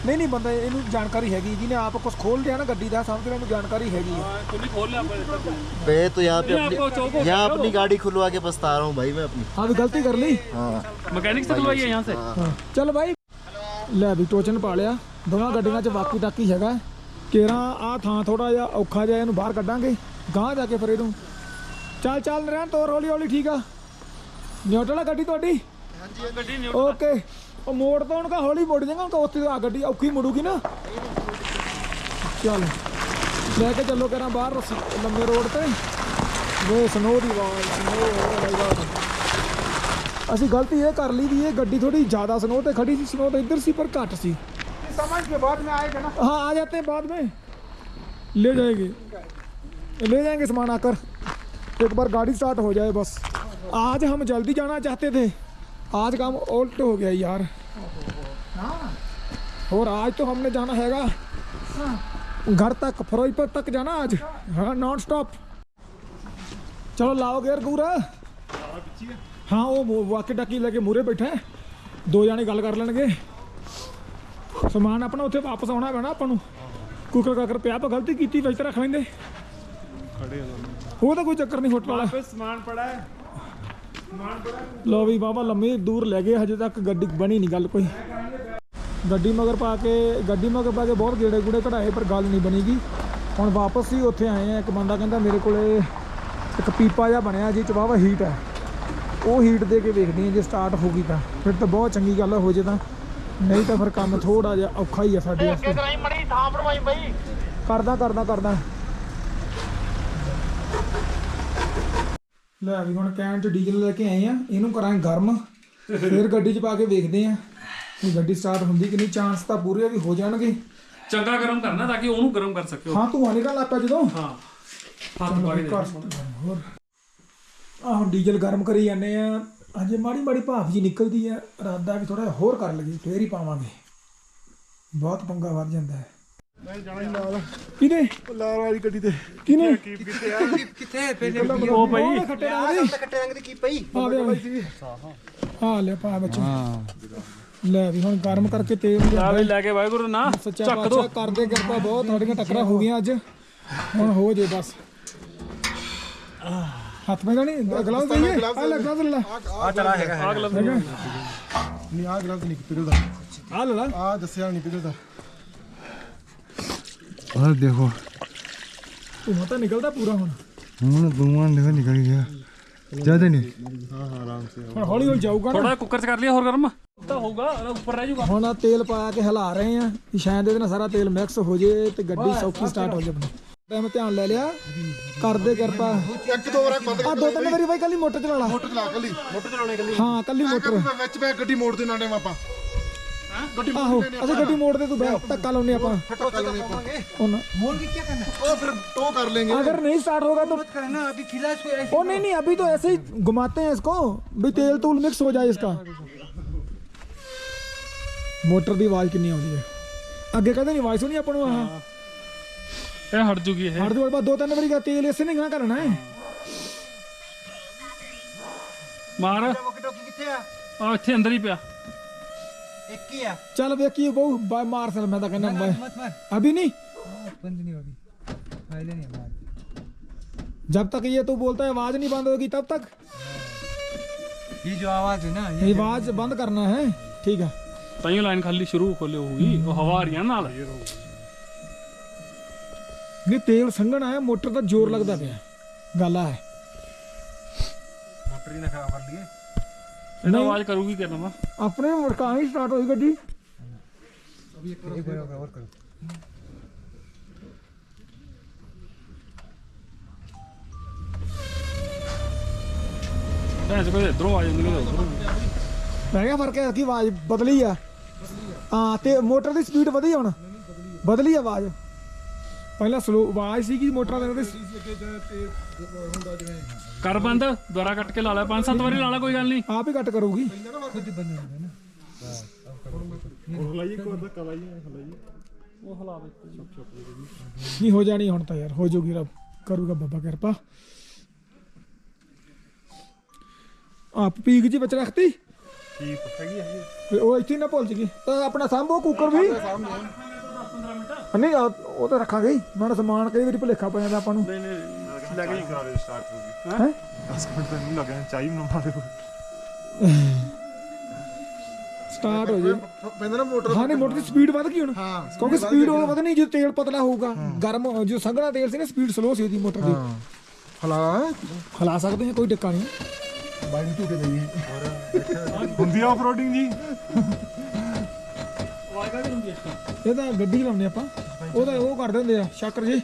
ਨਹੀਂ ਨਹੀਂ ਬੰਦਾ ਇਹਨੂੰ ਜਾਣਕਾਰੀ ਹੈਗੀ ਜਿਹਨੇ ਆਪ ਕੁਝ ਖੋਲ ਲਿਆ ਨਾ ਗੱਡੀ ਦਾ ਸਮਝ ਲੈ ਇਹਨੂੰ ਜਾਣਕਾਰੀ ਹੈਗੀ ਆ ਤੂੰ ਵੀ ਖੋਲ ਲਿਆ ਆਪਾਂ मैं तो यहाँ पे ये आपको चौको अपनी यहाँ अपनी गाड़ी खुलवा के पछता रहा हूँ भाई मैं अपनी ਹਾਂ ਵੀ ਗਲਤੀ ਕਰ ਲਈ हाँ मैकेनिक से खुलवाइए यहाँ से ਹਾਂ ਚੱਲ ਬਾਈ ਲੈ ਵੀ ਟੋਚਨ ਪਾ ਲਿਆ ਦੋਵਾਂ ਗੱਡੀਆਂ 'ਚ ਵਾਕੀ ਟਾਕੀ ਹੈਗਾ ਕੇਰਾ ਆ ਥਾਂ ਥੋੜਾ ਜਿਹਾ ਔਖਾ ਜਿਹਾ ਇਹਨੂੰ ਬਾਹਰ ਕੱਢਾਂਗੇ ਗਾਂਹ ਜਾ ਕੇ ਫਿਰ ਇਹਨੂੰ ਚੱਲ ਚੱਲ ਨਰੈਣ ਤੋਰ ਹੌਲੀ ਹੌਲੀ ਠੀਕ ਆ ਨਿਊਟਰਲ ਆ ਗੱਡੀ ਤੁਹਾਡੀ ਗੱਡੀ ਨਹੀਂ ਓਕੇ ਉਹ ਮੋੜ ਤੋਂ ਉਹਨੂੰ ਕਹ ਹੌਲੀ ਮੁੜ ਜਾਏਗਾ ਉਹਨੂੰ ਕਹ ਉੱਥੇ ਆ ਗੱਡੀ ਔਖੀ ਮੁੜੂਗੀ ਨਾ ਚੱਲ ਲੈ ਕੇ ਚੱਲੋ ਕਰਾਂ ਬਾਹਰ ਸ- ਲੰਮੇ ਰੋਡ ਤੇ ਵੇ ਸਨੋ ਦੀ ਆਵਾਜ਼ ਸਨੋ ਅਸੀਂ ਗਲਤੀ ਇਹ ਕਰ ਲਈ ਵੀ ਇਹ ਗੱਡੀ ਥੋੜੀ ਜ਼ਿਆਦਾ ਸਨੋ ਤੇ ਖੜੀ ਸੀ ਸਨੋ ਤਾਂ ਇੱਧਰ ਸੀ ਪਰ ਘੱਟ ਸੀ समझ के बाद में आएगा ना हाँ आ जाते हैं बाद में ले जाएंगे ले जाएंगे सामान आकर एक बार गाड़ी स्टार्ट हो जाए बस आज हम जल्दी जाना चाहते थे आज काम उल्ट हो गया यार और आज तो हमने जाना हैगा घर तक फिरोजपुर तक जाना आज हाँ नॉन स्टॉप चलो लाओ गेयर पूरा हाँ वो वाकी टाकी लेके मूरे बैठे हैं ਦੋ ਜਾਣੇ ਗੱਲ ਕਰ ਲੈਣਗੇ ਸਮਾਨ ਆਪਣਾ ਉੱਥੇ ਵਾਪਸ ਆਉਣਾ ਪੈਣਾ ਆਪਾਂ ਨੂੰ ਕੁਕਰ ਕਾਕਰ ਪਿਆ ਆਪਾਂ ਗਲਤੀ ਕੀਤੀ ਵਿੱਚ ਰੱਖ ਲੈਂਦੇ ਖੜੇ ਉਹ ਤਾਂ ਕੋਈ ਚੱਕਰ ਨਹੀਂ ਹੋਟਲ ਵਾਲਾ सामान पड़ा है ਲੋ ਵੀ ਬਾਬਾ ਲੰਮੀ ਦੂਰ ਲੈ ਗਏ ਹਜੇ ਤੱਕ ਗੱਡੀ ਬਣੀ ਨਹੀਂ ਗੱਲ ਕੋਈ। ਗੱਡੀ ਮਗਰ ਪਾ ਕੇ ਗੱਡੀ ਮਗਰ ਪਾ ਕੇ ਬਹੁਤ ਗੇੜੇ ਗੂੜੇ ਕਢਾਏ ਪਰ ਗੱਲ ਨਹੀਂ ਬਣੀਗੀ। ਹੁਣ ਵਾਪਸ ਹੀ ਉੱਥੇ ਆਏ ਆ ਇੱਕ ਬੰਦਾ ਕਹਿੰਦਾ ਮੇਰੇ ਕੋਲੇ ਇੱਕ ਪੀਪਾ ਜਿਹਾ ਬਣਿਆ ਜੀ ਚ ਵਾਹਵਾ ਹੀਟ ਹੈ। ਉਹ ਹੀਟ ਦੇ ਕੇ ਵੇਖਦੇ ਆ ਜੇ ਸਟਾਰਟ ਹੋ ਗਈ ਤਾਂ। ਫਿਰ ਤਾਂ ਬਹੁਤ ਚੰਗੀ ਗੱਲ ਹੋ ਜੇ ਤਾਂ। ਨਹੀਂ ਤਾਂ ਫਿਰ ਕੰਮ ਥੋੜਾ ਜਿਹਾ ਔਖਾ ਹੀ ਆ ਸਾਡੇ ਵਾਸਤੇ। ਕਰਦਾ ਕਰਦਾ ਕਰਦਾ। ਲੈ ਵੀ ਹੁਣ ਕੈਨ ਚ ਡੀਜ਼ਲ ਲੈ ਕੇ ਆਏ ਆ ਇਹਨੂੰ ਕਰਾਂਗੇ ਗਰਮ ਫਿਰ ਗੱਡੀ 'ਚ ਪਾ ਕੇ ਵੇਖਦੇ ਆ ਕਿ ਗੱਡੀ ਸਟਾਰਟ ਹੁੰਦੀ ਕਿ ਨਹੀਂ ਚਾਂਸ ਤਾਂ ਪੂਰੇ ਵੀ ਹੋ ਜਾਣਗੇ। ਚੰਗਾ ਗਰਮ ਕਰਨਾ ਤਾਂ ਕਿ ਉਹਨੂੰ ਗਰਮ ਕਰ ਸਕੋ ਹਾਂ ਧੂੰਆਂ ਨਿਕਲ ਲੱਗ ਪਿਆ ਜਦੋਂ। ਹਾਂ। ਹੱਥ ਪਾੜੀ ਦੇ। ਹੋਰ। ਆਹ ਡੀਜ਼ਲ ਗਰਮ ਕਰੀ ਜਾਂਦੇ ਆ। ਅਜੇ ਮਾੜੀ ਮਾੜੀ ਭਾਫ ਜੀ ਨਿਕਲਦੀ ਆ ਇਰਾਦਾ ਵੀ ਥੋੜਾ ਹੋਰ ਕਰ ਲਈਏ ਫੇਰ ਹੀ ਪਾਵਾਂਗੇ। ਬਹੁਤ ਪੰਗਾ ਵੱਧ ਜਾਂਦਾ ਹੈ। ਮੈਂ ਜਾਣਾ ਹੀ ਨਾਲ ਕਿਨੇ ਲਾਲ ਵਾਲੀ ਗੱਡੀ ਤੇ ਕਿਨੇ ਕਿੱਥੇ ਆ? ਕਿੱਥੇ ਪਹਿਲੇ ਉਹ ਭਾਈ। ਖੱਟੇ ਰੰਗ ਦੀ ਖੱਟੇ ਰੰਗ ਦੀ ਕੀ ਪਈ ਹਾਂ। ਲੈ ਪਾ ਬੱਚਾ। ਲੈ ਵੀ ਹੁਣ ਗਰਮ ਕਰਕੇ ਤੇਲ ਲੈ ਲੈ ਕੇ ਵਾਹਿਗੁਰੂ ਨਾ। ਚੱਕ ਦੋ। ਕਰਦੇ ਕਿਰਪਾ ਬਹੁਤ ਤੁਹਾਡੀਆਂ ਟੱਕਰਾਂ ਹੋ ਗਈਆਂ ਅੱਜ। ਹੁਣ ਹੋ ਜੇ ਬਸ। ਹੱਥ ਮੇਰਾ ਨਹੀਂ? ਗਲਾਸ ਦਈਏ। ਆ ਲੈ ਗਲਾਸ ਲੈ ਆ ਚਲਾ ਹੈਗਾ ਆ ਗਲਾਸ ਨਹੀਂ ਆ ਗਲਾਸ ਨਹੀਂ ਪੀਰੋ ਦਾ। ਆ ਲੈ ਆ ਦੱਸਿਆ ਨਹੀਂ ਪੀਰੋ ਦਾ। ਆਹ ਦੇਖੋ। ਧੂਆਂ ਤਾਂ ਨਿਕਲਦਾ ਪੂਰਾ ਹੁਣ। ਹੁਣ ਧੂਆਂ ਨਿਕਲ ਨਿਕਲ ਗਿਆ। ਜ਼ਿਆਦਾ ਨਹੀਂ। ਹਾਂ ਹਾਂ ਆਰਾਮ ਸੇ ਹੁਣ ਹੌਲੀ ਹੌਲੀ ਜਾਊਗਾ ਥੋੜਾ ਕੁੱਕਰ ਚ ਕਰ ਲਿਆ ਹੋਰ ਗਰਮ। ਤਾਂ ਹੋਊਗਾ ਉੱਪਰ ਰਹਿ ਜਾਊਗਾ। ਹੁਣ ਆ ਤੇਲ ਪਾ ਕੇ ਹਿਲਾ ਰਹੇ ਆ ਕਿ ਸ਼ਾਇਦ ਇਹਦੇ ਨਾਲ ਸਾਰਾ ਤੇਲ ਮਿਕਸ ਹੋ ਜੇ ਤੇ ਗੱਡੀ ਸੌਖੀ ਸਟਾਰਟ ਹੋ ਜਾਵੇ ਟਾਈਮ ਧਿਆਨ ਲੈ ਲਿਆ। ਕਰਦੇ ਕਿਰਪਾ। ਇੱਕ ਦੋ ਵਾਰ ਬੰਦ ਕਰ ਆ ਦੋ ਤਿੰਨ ਵਾਰੀ ਬਾਈ ਕੱਲੀ ਮੋਟਰ ਚਲਾ ਲਾ। ਮੋਟਰ ਚਲਾ ਕੱਲੀ। ਮੋਟਰ ਚਲਾਉਣੇ ਕੱਲੀ ਹਾਂ ਕੱਲੀ ਮੋਟਰ। ਵਿੱਚ ਬੈ ਗੱਡੀ ਮੋੜ ਦੇ ਨਾਣੇ ਆਪਾਂ। ਗੱਡੀ ਆਹੋ ਅਸੀਂ ਗੱਡੀ ਮੋੜ ਦੇ ਤੂੰ ਬੈ ਧੱਕਾ ਲਾਉਨੇ ਆਪਾਂ ਟੱਕਾ ਲਾਉਣੇ ਆਪਾਂ ਹੁਣ ਉਹ ਫਿਰ टो कर लेंगे अगर नहीं स्टार्ट होगा तो करना अभी फिलहाल ओ नहीं नहीं अभी तो ऐसे ही घुमाते हैं इसको भी तेल तूल मिक्स हो जाए इसका ਮੋਟਰ ਦੀ ਆਵਾਜ਼ ਕਿੰਨੀ ਆਉਂਦੀ ਹੈ ਅੱਗੇ ਕਦੇ ਨਹੀਂ ਆਵਾਜ਼ ਸੁਣੀ ਆਪਾਂ ਨੂੰ ਆਹ ਇਹ ਹਟ ਜੂਗੀ ਇਹ ਹੜ ਦੇ ਬਾਅਦ ਦੋ ਤਿੰਨ ਵਾਰੀ ਕਾ ਤੇਲ ਇਸੇ ਨਹੀਂ ਗਾ ਕਰਨਾ ਹੈ ਮਾਰ ਆ ਇੱਥੇ ਅੰਦਰ ਹੀ ਪਿਆ ਚੱਲ ਵੇਖੀ ਬਹੁ ਬਾ ਮਾਰ ਸਲ ਮੈਂ ਤਾਂ ਕਹਿੰਦਾ ਮੈਂ अभी नहीं जब तक ये तू बोलता है आवाज नहीं बंद होगी तब तक ये जो आवाज है ना ये आवाज बंद करना है ठीक है ਤਾਈਓ ਲਾਈਨ ਖਾਲੀ ਸ਼ੁਰੂ ਖੋਲੇ ਹੋਊਗੀ ਉਹ ਹਵਾ ਆ ਰਹੀ ਆ ਨਾਲ ਨਹੀਂ ਤੇਲ ਸੰਘਣਾ ਹੈ ਮੋਟਰ ਦਾ ਜ਼ੋਰ ਲੱਗਦਾ ਪਿਆ ਗੱਲ ਆ ਹੈ मोटर ही ना खराब कर लिए ਇਹਦਾ ਆਵਾਜ਼ ਕਰੂਗੀ ਕਿੰਨਾ ਵਾ ਆਪਣੇ ਮੁੜਕਾਂ ਹੀ ਸਟਾਰਟ ਹੋਈ ਗੱਡੀ एक बार और और करो ਭੈਣ ਚ ਕੋਈ ਇਧਰੋਂ ਆ ਜਾਂਦੀ ਨੇ ਉਧਰੋਂ ਮੈਂ ਕਿਹਾ ਫਰਕ ਹੈ ਕਿ ਆਵਾਜ਼ ਬਦਲੀ ਆ ਹਾਂ ਤੇ ਮੋਟਰ ਦੀ ਸਪੀਡ ਵਧੀ ਹੁਣ ਬਦਲੀ ਆਵਾਜ਼ ਪਹਿਲਾਂ ਸਲੋ ਆਵਾਜ਼ ਸੀਗੀ ਮੋਟਰਾਂ ਦੇ ਨਾਲ ਕਰ ਬੰਦ ਦੁਬਾਰਾ ਕੱਟ ਕੇ ਲਾ ਲੈ ਪੰਜ ਸੱਤ ਵਾਰੀ ਲਾ ਲੈ ਕੋਈ ਗੱਲ ਨਹੀਂ। ਆਪ ਹੀ ਕੱਟ ਕਰੂਗੀ। ਨਹੀਂ ਹੋ ਜਾਣੀ ਹੁਣ ਤਾਂ ਯਾਰ ਹੋ ਜਾਊਗੀ ਰੱਬ ਕਰੂਗਾ ਬਾਬਾ ਕਿਰਪਾ। ਆਪ ਪੀਕ ਜੀ ਵਿੱਚ ਰੱਖਤੀ? ਠੀਕ ਹੈਗੀ ਹੈ ਉਹ ਇੱਥੇ ਨਾ ਭੁੱਲ ਜਗੀ ਆਪਣਾ ਸਾਂਭੋ ਕੁੱਕਰ ਵੀ। ਨਹੀਂ ਉਹ ਉਹ ਤਾਂ ਰੱਖਾਂਗੇ ਹੀ। ਮਾੜਾ ਸਮਾਨ ਕਈ ਵਾਰੀ ਭੁਲੇਖਾ ਪੈ ਜਾਂਦਾ ਆਪਾਂ ਨੂੰ। ਨਹੀਂ ਨਹੀਂ ਲੈ ਕੇ ਕਰਾ ਦੇ ਸਟਾਰਟ ਹੋ ਗਈ। ਹੈ? 10 ਮਿੰਟ ਤਾਂ ਨਹੀਂ ਲੱਗਣੇ ਚਾਹੀਏ ਨਾ ਮਾਰੇ ਸਟਾਰਟ ਹੋ ਜੇ ਪੈਂਦਾ ਨਾ ਮੋਟਰ ਹਾਂ ਨਹੀਂ ਮੋਟਰ ਦੀ ਸਪੀਡ ਵੱਧ ਗਈ ਹੁਣ। ਹਾਂ ਕਿਉਂਕਿ ਸਪੀਡ ਉਹ ਵਧਣੀ ਜੇ ਤੇਲ ਪਤਲਾ ਹੋਊਗਾ ਗਰਮ ਜੋ ਸੰਘਣਾ ਤੇਲ ਸੀ ਨਾ ਸਪੀਡ ਸਲੋ ਸੀ ਉਹਦੀ ਮੋਟਰ ਦੀ। ਹਲਾ। ਸਕਦੇ ਹਾਂ ਕੋਈ ਟਿੱਕਾ ਨਹੀਂ। ਬਾਈ ਨੂੰ ਝੂਟੇ ਦਈਏ ਹੁੰਦੀ ਆ ਆਫਰੋਡਿੰਗ ਜੀ। ਇਹ ਤਾਂ ਗੱਡੀ ਲਾਉਂਦੇ ਆਪਾਂ। ਉਹਦਾ ਉਹ ਕਰਦੇ ਹੁੰਦੇ ਆ ਸ਼ਾਕਰ ਜੀ।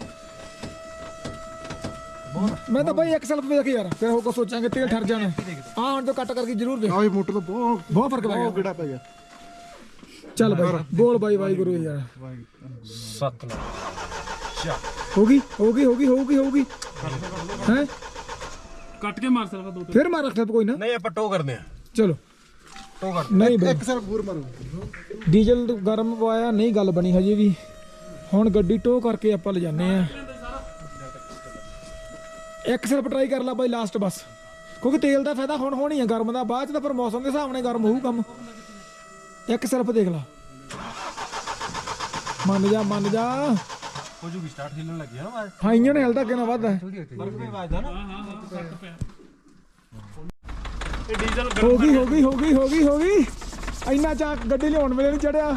ਮੈਂ ਤਾਂ ਬਾਈ ਇੱਕ ਸੈਲਫ ਵੇਖ ਯਾਰ ਫਿਰ ਉਹ ਕੋ ਸੋਚਾਂਗੇ ਤੇਲ ਠਰ ਜਾਣਾ। ਆ ਹੁਣ ਤੋਂ ਕੱਟ ਕਰਕੇ ਜ਼ਰੂਰ ਵੇਖ ਆਹ ਮੋਟਰ ਤਾਂ ਬਹੁਤ ਬਹੁਤ ਫ਼ਰਕ ਪੈ ਗਿਆ। ਕਿਹੜਾ ਪੈ ਗਿਆ। ਚੱਲ ਬਾਈ ਬੋਲ ਬਾਈ ਬਾਈ ਗੁਰੂ ਯਾਰ। ਸੱਤ ਲੱਖ ਹੋ ਗਈ ਹੋ ਗਈ ਹੋ ਗਈ ਹੋ ਗਈ ਹੋ ਗਈ। ਹੈ? ਕੱਟ ਕੇ ਮਾਰ ਸਕਦਾ ਦੋ ਫਿਰ ਮਾਰ ਰੱਖਦੇ ਕੋਈ ਨਾ। ਨਹੀਂ ਆਪਾਂ ਟੋ ਕਰਦੇ ਆ ਚਲੋ। ਨਹੀਂ ਬਾਈ। ਇੱਕ ਸਿਰ ਬੂਰ ਮਾਰੋ। ਡੀਜ਼ਲ ਗਰਮ ਪਵਾਇਆ ਨਹੀਂ ਗੱਲ ਬਣੀ ਹਜੇ ਵੀ। ਹੁਣ ਗੱਡੀ ਟੋ ਕਰਕੇ ਆਪਾਂ ਲਿਜਾਨੇ ਆ। ਇੱਕ ਸਿਰਫ ਟਰਾਈ ਕਰ ਲਾ ਬਾਈ ਲਾਸਟ ਬਸ। ਕਿਉਂਕਿ ਤੇਲ ਦਾ ਫਾਇਦਾ ਹੁਣ ਹੋਣੀ ਆ ਗਰਮ ਦਾ ਬਾਅਦ ਚ ਤਾਂ ਫਿਰ ਮੌਸਮ ਦੇ ਹਿਸਾਬ ਨਾਲ ਗਰਮ ਹੋਊ ਕੰਮ। ਇੱਕ ਸਿਰਫ ਦੇਖ ਲਾ। ਮੰਨ ਜਾ ਮੰਨ ਜਾ। ਹੋ ਜੂਗੀ ਸਟਾਰਟ ਹਿੱਲਣ ਲੱਗੀ ਹੈ ਨਾ ਹਾਂ ਇੰਜਣ ਹਿਲਦਾ ਕਿੰਨਾ ਵੱਧਦਾ ਹੈ। ਬਰਫ ਵੀ ਵੱਜਦਾ ਨਾ। ਡੀਜ਼ਲ ਹੋ ਗਈ ਹੋ ਗਈ ਹੋ ਗਈ ਹੋ ਗਈ ਹੋ ਗਈ। ਇੰਨਾ ਚਾ ਗੱਡੀ ਲਿਆਉਣ ਵੇਲੇ ਨਹੀਂ ਚੜਿਆ।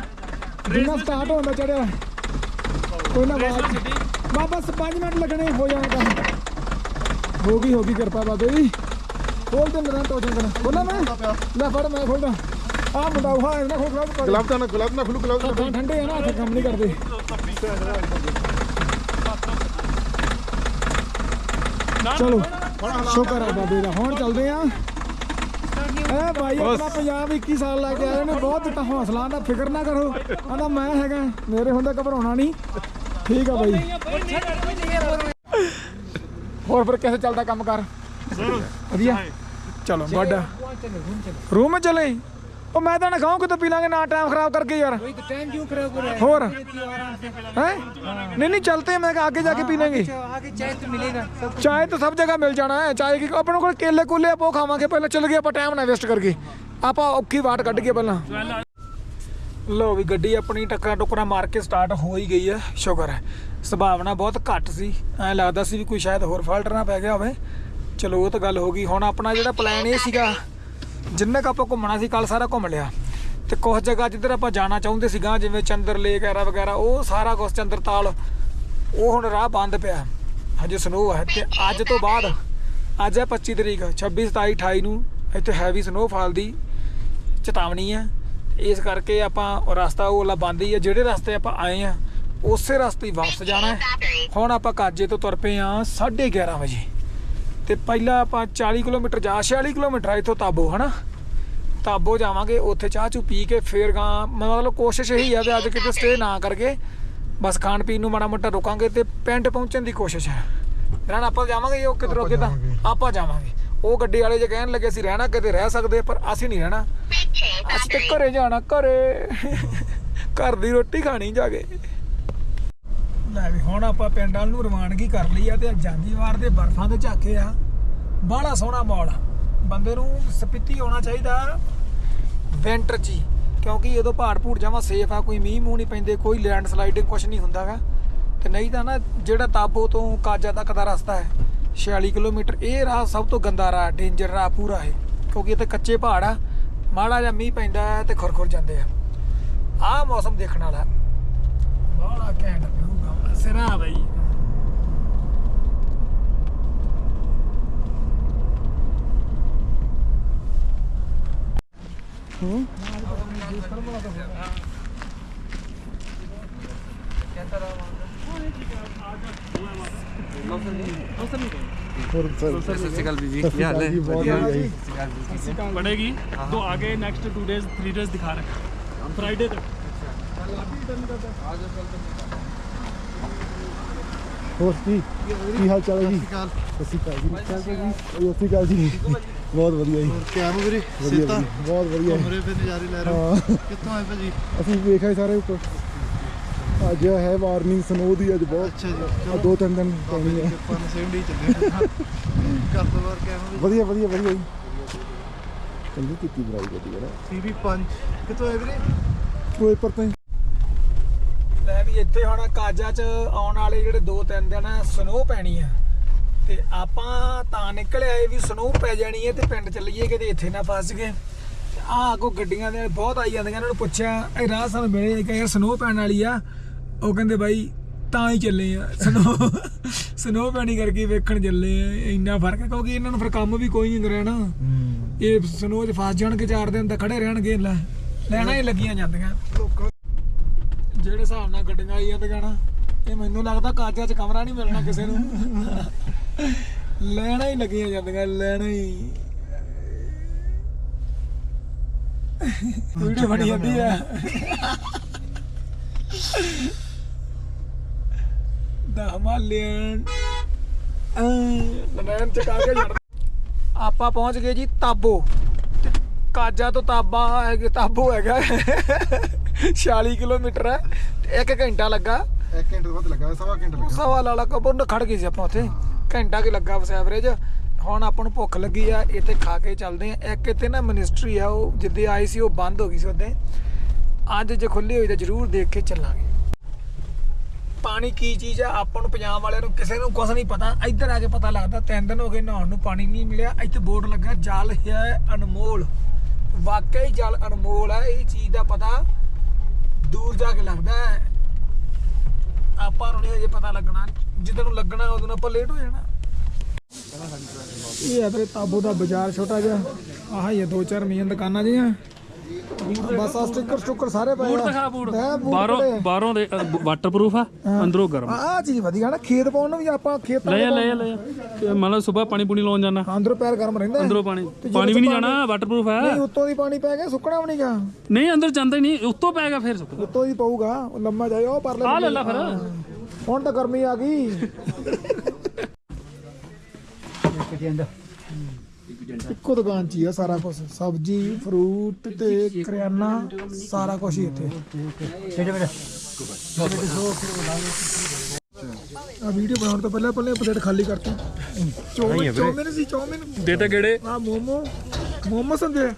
ਜਿੰਨਾ ਸਟਾਰਟ ਹੋਣ ਦਾ ਚੜਿਆ। ਕੋਈ ਨਾ ਆਵਾਜ਼ ਬਾ ਬਸ 5 ਮਿੰਟ ਲੱਗਣੇ ਹੋ ਜਾਣਾ ਕੰਮ ਹੋ ਗਈ ਹੋ ਗਈ ਕਿਰਪਾ ਬਾਬੇ ਦੀ। ਖੋਲ ਦੇ ਮੇਰਾ ਟੋਚਨ ਕਰਨਾ ਖੋਲਾ ਮੈਂ? ਲੈ ਫੜ ਮੈਂ ਖੋਲਦਾ। ਆ ਮੁੰਡਾ ਉਹ ਹੈ ਨਾ ਖੋਲ ਖੋਲ ਗਲਵ ਤਾਂ ਨਾ ਗਲਵ ਨਾ ਖੁੱਲੂ ਗਲਵ ਹੱਥਾਂ ਠੰਡੇ ਆ ਨਾ ਹੱਥ ਕੰਮ ਨਹੀਂ ਕਰਦੇ। ਚਲੋ ਸ਼ੁਕਰ ਹੈ ਬਾਬੇ ਦਾ। ਹੁਣ ਚੱਲਦੇ ਆ। ਐ ਭਾਈ ਆਪਣਾ ਪੰਜਾਬ 21 ਸਾਲ ਲੈ ਕੇ ਆਏ ਨੇ ਬਹੁਤ ਦਿੱਤਾ ਹੌਸਲਾ ਦਾ ਫਿਕਰ ਨਾ ਕਰੋ। ਕਹਿੰਦਾ ਮੈਂ ਹੈਗਾ ਮੇਰੇ ਹੁੰਦੇ ਘਬਰਾਉਣਾ ਨਹੀਂ। ਠੀਕ ਆ ਬਾਈ। ਹੋਰ ਫਿਰ ਕਿਵੇਂ ਚੱਲਦਾ ਕੰਮ ਕਰ? ਵਧੀਆ। ਚਲੋ ਵਾਡਾ। ਰੂਮ ਚਲੇ। ਉਹ ਮੈਂ ਤਾਂ ਨਾ ਖਾਉਂ ਕਿਤੇ ਪੀ ਲਾਂਗੇ ਨਾ ਟਾਈਮ ਖਰਾਬ ਕਰਕੇ ਯਾਰ। ਹੋਰ। ਹੈ? ਨਹੀਂ ਨਹੀਂ ਚਲਤੇ ਮੈਂ ਅੱਗੇ ਜਾ ਕੇ ਪੀ ਲਾਂਗੇ। ਚਾਹੇ ਤਾਂ ਸਭ ਜਗ੍ਹਾ ਮਿਲ ਜਾਣਾ ਹੈ ਚਾਹੇ ਕਿ ਆਪਣੇ ਕੋਲ ਕੇਲੇ ਕੂਲੇ ਆਪੋ ਖਾਵਾਂਗੇ ਪਹਿਲਾਂ ਚੱਲ ਗਏ ਆਪਾਂ ਟਾਈਮ ਨਾ ਵੇਸਟ ਕਰਕੇ। ਆਪਾਂ ਔਖੀ ਵਾਟ ਕੱਢ ਗਏ ਪਹਿਲਾਂ। ਲੋ ਵੀ ਗੱਡੀ ਆਪਣੀ ਟੱਕਰਾਂ ਟੁਕਰਾਂ ਮਾਰ ਕੇ ਸਟਾਰਟ ਹੋ ਹੀ ਗਈ ਹੈ ਸ਼ੁਕਰ ਹੈ। ਸੰਭਾਵਨਾ ਬਹੁਤ ਘੱਟ ਸੀ ਐ ਲੱਗਦਾ ਸੀ ਵੀ ਕੋਈ ਸ਼ਾਇਦ ਹੋਰ ਫਾਲਟ ਨਾ ਪੈ ਗਿਆ ਹੋਵੇ। ਚਲੋ ਉਹ ਤਾਂ ਗੱਲ ਹੋ ਗਈ। ਹੁਣ ਆਪਣਾ ਜਿਹੜਾ ਪਲਾਨ ਇਹ ਸੀਗਾ ਜਿੰਨਾ ਕੁ ਆਪਾਂ ਘੁੰਮਣਾ ਸੀ ਕੱਲ ਸਾਰਾ ਘੁੰਮ ਲਿਆ। ਤੇ ਕੁਝ ਜਗ੍ਹਾ ਜਿੱਧਰ ਆਪਾਂ ਜਾਣਾ ਚਾਹੁੰਦੇ ਸੀਗਾ, ਜਿਵੇਂ ਚੰਦਰ ਲੇਕ ਐਰਾ ਵਗੈਰਾ, ਉਹ ਸਾਰਾ ਕੁਝ ਚੰਦਰਤਾਲ ਉਹ ਹੁਣ ਰਾਹ ਬੰਦ ਪਿਆ। ਹਜੇ ਸਨੋ ਹੈ ਤੇ ਅੱਜ ਤੋਂ ਬਾਅਦ, ਅੱਜ ਹੈ 25 ਤਰੀਕ 26 27 28 ਨੂੰ ਇੱਥੇ ਹੈਵੀ ਸਨੋਫਾਲ ਦੀ ਚੇਤਾਵਨੀ ਹੈ। ਇਸ ਕਰਕੇ ਆਪਾਂ ਰਸਤਾ, ਉਹ ਵਾਲਾ ਬੰਦ ਹੀ ਹੈ। ਜਿਹੜੇ ਰਸਤੇ ਆਪਾਂ ਆਏ ਆ ਉਸੇ ਰਸਤੇ ਵਾਪਸ ਜਾਣਾ ਹੈ। ਹੁਣ ਆਪਾਂ ਕਾਜੇ ਤੋਂ ਤੁਰ ਪਏ ਆ 11:30 ਵਜੇ। ਤੇ ਪਹਿਲਾਂ ਆਪਾਂ 40 ਕਿਲੋਮੀਟਰ ਜਾ 46 ਕਿਲੋਮੀਟਰ ਆ ਇੱਥੋਂ ਤਾਬੋ ਹਨਾ? ਤਾਬੋ ਜਾਵਾਂਗੇ ਉੱਥੇ ਚਾਹ ਚੂ ਪੀ ਕੇ ਫੇਰ ਗਾਂ ਮਤਲਬ ਕੋਸ਼ਿਸ਼ ਇਹੀ ਆ ਵੀ ਅੱਜ ਕਿਤੇ ਸਟੇ ਨਾ ਕਰਕੇ ਬਸ ਖਾਣ ਪੀਣ ਨੂੰ ਮਾੜਾ ਮੋਟਾ ਰੁਕਾਂਗੇ ਤੇ ਪਿੰਡ ਪਹੁੰਚਣ ਦੀ ਕੋਸ਼ਿਸ਼ ਹੈ ਰਹਿਣਾ ਆਪਾਂ ਜਾਵਾਂਗੇ ਉਹ ਕਿਧਰੋਂ ਕਿਦਾਂ ਆਪਾਂ ਜਾਵਾਂਗੇ। ਉਹ ਗੱਡੀ ਵਾਲੇ ਜੇ ਕਹਿਣ ਲੱਗੇ ਅਸੀਂ ਰਹਿਣਾ ਕਿਤੇ ਰਹਿ ਸਕਦੇ ਪਰ ਅਸੀਂ ਨਹੀਂ ਰਹਿਣਾ। ਅਸੀਂ ਤੇ ਘਰੇ ਜਾਣਾ ਘਰੇ। ਘਰ ਦੀ ਰੋਟੀ ਖਾਣੀ ਜਾ ਕੇ। ਲੈ ਵੀ ਹੁਣ ਆਪਾਂ ਪਿੰਡ ਵੱਲ ਨੂੰ ਰਵਾਨਗੀ ਕਰ ਲਈ ਆ ਤੇ ਜਾਂਜੀਵਾਰ ਦੇ ਬਰਫਾਂ ਦੇ ਝਾਕੇ ਆ। ਬਾਹਲਾ ਸੋਹਣਾ ਮਾਹੌਲ ਆ। ਬੰਦੇ ਨੂੰ ਸਪਿਤੀ ਹੋਣਾ ਚਾਹੀਦਾ ਵਿੰਟਰ 'ਚ ਕਿਉਂਕਿ ਉਦੋਂ ਪਹਾੜ ਪੂੜ ਜਾਵਾਂ ਸੇਫ ਆ, ਕੋਈ ਮੀਂਹ ਮੂੰਹ ਨਹੀਂ ਪੈਂਦੇ, ਕੋਈ ਲੈਂਡ ਸਲਾਈਡਿੰਗ ਕੁਝ ਨਹੀਂ ਹੁੰਦਾਗਾ ਤੇ ਨਹੀਂ ਤਾਂ ਨਾ ਜਿਹੜਾ ਤਾਬੋ ਤੋਂ ਕਾਜਾ ਤੱਕ ਦਾ ਰਸਤਾ ਹੈ 46 ਕਿਲੋਮੀਟਰ, ਇਹ ਰਾਹ ਸਭ ਤੋਂ ਗੰਦਾ ਰਾਹ ਡੇਂਜਰ ਰਾਹ ਪੂਰਾ ਹੈ ਕਿਉਂਕਿ ਇੱਥੇ ਕੱਚੇ ਪਹਾੜ ਆ, ਮਾੜਾ ਜਿਹਾ ਮੀਂਹ ਪੈਂਦਾ ਹੈ ਤੇ ਖੁਰਖੁਰ ਜਾਂਦੇ ਆ। ਆਹ ਮੌਸਮ ਦੇਖਣ ਵਾਲਾ ਬਾਹਲਾ ਘੈਂਟ ਰਹੂਗਾ serávej. Hmm? बढ़ेगी तो आगे next two days three days दिखा रखा फ्राइडे तक ਹੋਰ ਜੀ ਕੀ ਹਾਲ ਚਾਲ ਹੈ ਜੀ? ਸਤਿ ਸ਼੍ਰੀ ਅਕਾਲ। ਜੀ। ਸਤਿ ਸ਼੍ਰੀ ਅਕਾਲ। ਜੀ। ਬਹੁਤ ਵਧੀਆ ਜੀ। ਕਿਆ ਨੂੰ ਵੀਰੇ? ਸਿਹਤਾਂ? ਬਹੁਤ ਵਧੀਆ ਕਮਰੇ ਤੇ ਨਜ਼ਾਰੇ ਲੈ ਰਹੇ ਕਿੱਥੋਂ ਆਏ ਭਾਜੀ? ਅਸੀਂ ਵੇਖਿਆ ਸਾਰੇ ਉੱਪਰ। ਅੱਜ ਹੈ ਵਾਰਨਿੰਗ ਸਨੋ ਦੀ ਅੱਜ ਬਹੁਤ। ਅੱਛਾ ਜੀ। ਦੋ ਤਿੰਨ ਦਿਨ ਪੈਣੀ ਵਾਰ ਕਿਆ ਵਧੀਆ ਵਧੀਆ ਵਧੀਆ ਜੀ। ਚੰਗੀ ਕੀਤੀ ਬਰਾਈ ਗੱਡੀ ਹੈ ਨਾ ਸੀਵੀ 5 ਕਿੱਥੋਂ ਆਏ ਵੀਰੇ? ਕੋਈ ਪਰ ਲੈ ਵੀ ਇੱਥੇ ਹੁਣ ਕਾਜਾ ਚ ਆਉਣ ਵਾਲੇ ਜਿਹੜੇ 2-3 ਦਿਨ ਸਨੋ ਪੈਣੀ ਆ। ਤੇ ਆਪਾਂ ਤਾਂ ਨਿਕਲ ਆਏ ਵੀ ਸਨੋ ਪੈ ਜਾਣੀ ਹੈ ਤੇ ਪਿੰਡ ਚੱਲੀਏ ਕਿਤੇ ਇੱਥੇ ਨਾ ਫਸ ਗਏ ਆਹ ਕੋ ਗੱਡੀਆਂ ਦੇ ਬਹੁਤ ਆਈ ਜਾਂਦੀਆਂ ਇਹਨਾਂ ਨੂੰ ਪੁੱਛਿਆ ਇਹ ਰਾਹ ਸਾਨੂੰ ਮਿਲੇ ਕਿ ਯਾਰ ਸਨੋ ਪੈਣ ਵਾਲੀ ਆ। ਉਹ ਕਹਿੰਦੇ ਬਾਈ ਤਾਂ ਹੀ ਚੱਲੇ ਆ। ਸਨੋ ਸਨੋ ਪੈਣੀ ਕਰਕੇ ਵੇਖਣ ਚੱਲੇ ਆ ਇੰਨਾ ਫ਼ਰਕ ਹੈ ਕਿਉਂਕਿ ਇਹਨਾਂ ਨੂੰ ਫਿਰ ਕੰਮ ਵੀ ਕੋਈ ਨਹੀਂ ਕਰਿਆ ਨਾ ਇਹ ਸਨੋ 'ਚ ਫਸ ਜਾਣਗੇ ਚਾਰ ਦਿਨ ਤਾਂ ਖੜੇ ਰਹਿਣਗੇ ਲੈ ਲੈਣਾ ਹੀ ਲੱਗੀਆਂ ਜਾਂਦੀਆਂ। ਜਿਹੜੇ ਹਿਸਾਬ ਨਾਲ ਗੱਡੀਆਂ ਆਈ ਜਾਂਦੀਆਂ ਨਾ ਇਹ ਮੈਨੂੰ ਲੱਗਦਾ ਕਾਜਾਂ 'ਚ ਕਮਰਾ ਨਹੀਂ ਮਿਲਣਾ ਕਿਸੇ ਨੂੰ। ਲੈਣਾ ਹੀ ਲੱਗੀਆਂ ਜਾਂਦੀਆਂ ਲੈਣਾ ਹੀ। ਵੀਡੀਓ ਬਣੀ ਜਾਂਦੀ ਆ। ਦਾ ਹਿਮਾਲਿਅਨ ਨੈਣ ਚਕਾ ਕੇ ਜੜ ਆਪਾਂ ਪਹੁੰਚ ਗਏ ਜੀ ਤਾਬੋ। ਤੇ ਕਾਜਾ ਤੋਂ ਤਾਬਾ ਹੈਗੇ ਤਾਬੋ ਹੈਗਾ। 46 ਕਿਲੋਮੀਟਰ ਹੈ ਤੇ ਇੱਕ ਘੰਟਾ ਲੱਗਾ। 1 ਘੰਟੇ ਤੋਂ ਵੱਧ ਲੱਗਾ ਸਵਾ ਘੰਟਾ ਸਵਾ ਲਾਲਾ ਕਬਰ ਖੜ ਗਏ ਸੀ ਆਪਾਂ ਉੱਥੇ। ਘੰਟਾ ਕੀ ਲੱਗਾ ਬਸ ਐਵਰੇਜ ਹੁਣ ਆਪਾਂ ਨੂੰ ਭੁੱਖ ਲੱਗੀ ਆ ਇੱਥੇ ਖਾ ਕੇ ਚੱਲਦੇ ਆ। ਇੱਕ ਇੱਥੇ ਨਾ ਮਿਨਿਸਟਰੀ ਆ ਉਹ ਜਿੱਦੇ ਆਈ ਸੀ ਉਹ ਬੰਦ ਹੋ ਗਈ ਸੀ ਉਹਦੇ ਅੱਜ ਜੇ ਖੁੱਲੀ ਹੋਈ ਤਾਂ ਜ਼ਰੂਰ ਦੇਖ ਕੇ ਚੱਲਾਂਗੇ। ਪਾਣੀ ਕੀ ਚੀਜ਼ ਆ ਆਪਾਂ ਨੂੰ ਪੰਜਾਬ ਵਾਲਿਆਂ ਨੂੰ ਕਿਸੇ ਨੂੰ ਕੁਝ ਨਹੀਂ ਪਤਾ। ਇੱਧਰ ਆ ਕੇ ਪਤਾ ਲੱਗਦਾ ਤਿੰਨ ਦਿਨ ਹੋ ਗਏ ਨਹਾਉਣ ਨੂੰ ਪਾਣੀ ਨਹੀਂ ਮਿਲਿਆ। ਇੱਥੇ ਬੋਰਡ ਲੱਗਾ ਜਲ ਹੈ ਅਨਮੋਲ। ਵਾਕਈ ਜਲ ਅਨਮੋਲ ਹੈ ਇਹ ਚੀਜ਼ ਦਾ ਪਤਾ ਦੂਰ ਜਾ ਕੇ ਲੱਗਦਾ ਹੈ। ਆਪਾਂ ਨੂੰ ਨਹੀਂ ਹਜੇ ਪਤਾ ਲੱਗਣਾ। ਜਿੱਦਣ ਨੂੰ ਲੱਗਣਾ ਉਦੋਂ ਨੂੰ ਆਪਾਂ ਲੇਟ ਹੋ ਜਾਣਾ। ਇਹ ਹੈ ਵੀਰੇ ਤਾਬੋ ਦਾ ਬਾਜ਼ਾਰ ਛੋਟਾ ਜਿਹਾ। ਆਹ ਹੀ ਹੈ ਦੋ ਚਾਰ ਮੇਨ ਦੁਕਾਨਾਂ ਜੀਆਂ ਬਸ ਆ ਸਟicker ਸਟੁੱਕਰ ਸਾਰੇ ਪਏ ਬੂਟ ਆ। ਦਿਖਾ ਬੂਟ। ਬਾਹਰੋਂ ਆ? ਬਾਹਰੋਂ ਦੇ ਵਾਟਰਪ੍ਰੂਫ ਆ ਅੰਦਰੋਂ ਗਰਮ। ਆ ਆਹ ਚੀਜ਼ ਵਧੀਆ ਨਾ ਖੇਤ ਪਾਉਣ ਨੂੰ ਵੀ ਆਪਾਂ ਖੇਤਾਂ ਲੈ ਦੇ ਆ ਲੈ ਆ ਲੈ ਆ ਲਓ ਸਵੇਰ ਪਾਣੀ ਪੂਣੀ ਲਾਉਣ ਜਾਣਾ। ਅੰਦਰੋਂ ਪੈਰ ਗਰਮ ਰਹਿੰਦਾ। ਹੈ। ਅੰਦਰੋਂ ਪਾਣੀ। ਪਾਣੀ ਵੀ ਨਹੀਂ ਜਾਣਾ ਵਾਟਰਪ੍ਰੂਫ ਨਹੀਂ ਹੈ ਉੱਤੋਂ ਦੀ ਪਾਣੀ ਪੈ ਗਿਆ ਸੁੱਕਣਾ ਵੀ ਨਹੀਂਗਾ। ਨਹੀਂ ਅੰਦਰ ਜਾਂਦਾ ਹੀ ਨਹੀਂ ਉੱਤੋਂ ਪੈ ਗਿਆ ਫਿਰ ਸੁੱਕ ਉੱਤੋਂ ਦੀ ਪਊਗਾ ਉਹ ਲੰਮਾ ਜਾਏ ਉਹ ਪਰ ਆ ਲੈ ਲਾ ਫਿਰ। ਹੁਣ ਤਾਂ ਗਰਮੀ ਆ ਗਈ। ਇੱਕੋ ਦੁਕਾਨ 'ਚ ਹੀ ਆ ਸਾਰਾ ਕੁਝ ਸਬਜ਼ੀ ਫਰੂਟ ਤੇ ਕਰਿਆਨਾ ਸਾਰਾ ਕੁਝ ਹੀ ਇੱਥੇ। ਆ ਵੀਡੀਓ ਬਣਾਉਣ ਤੋਂ ਪਹਿਲਾਂ ਪਹਿਲੇ ਪਲੇਟ ਖਾਲੀ ਕਰਤੀ। ਚੌਮਿਨ ਚੌਮਿਨ ਸੀ ਚੌਮਿਨ। ਦੇ ਤੇ ਗੇੜੇ ਆ ਮੋਮੋ ਮੋਮੋ ਸੰਦੇ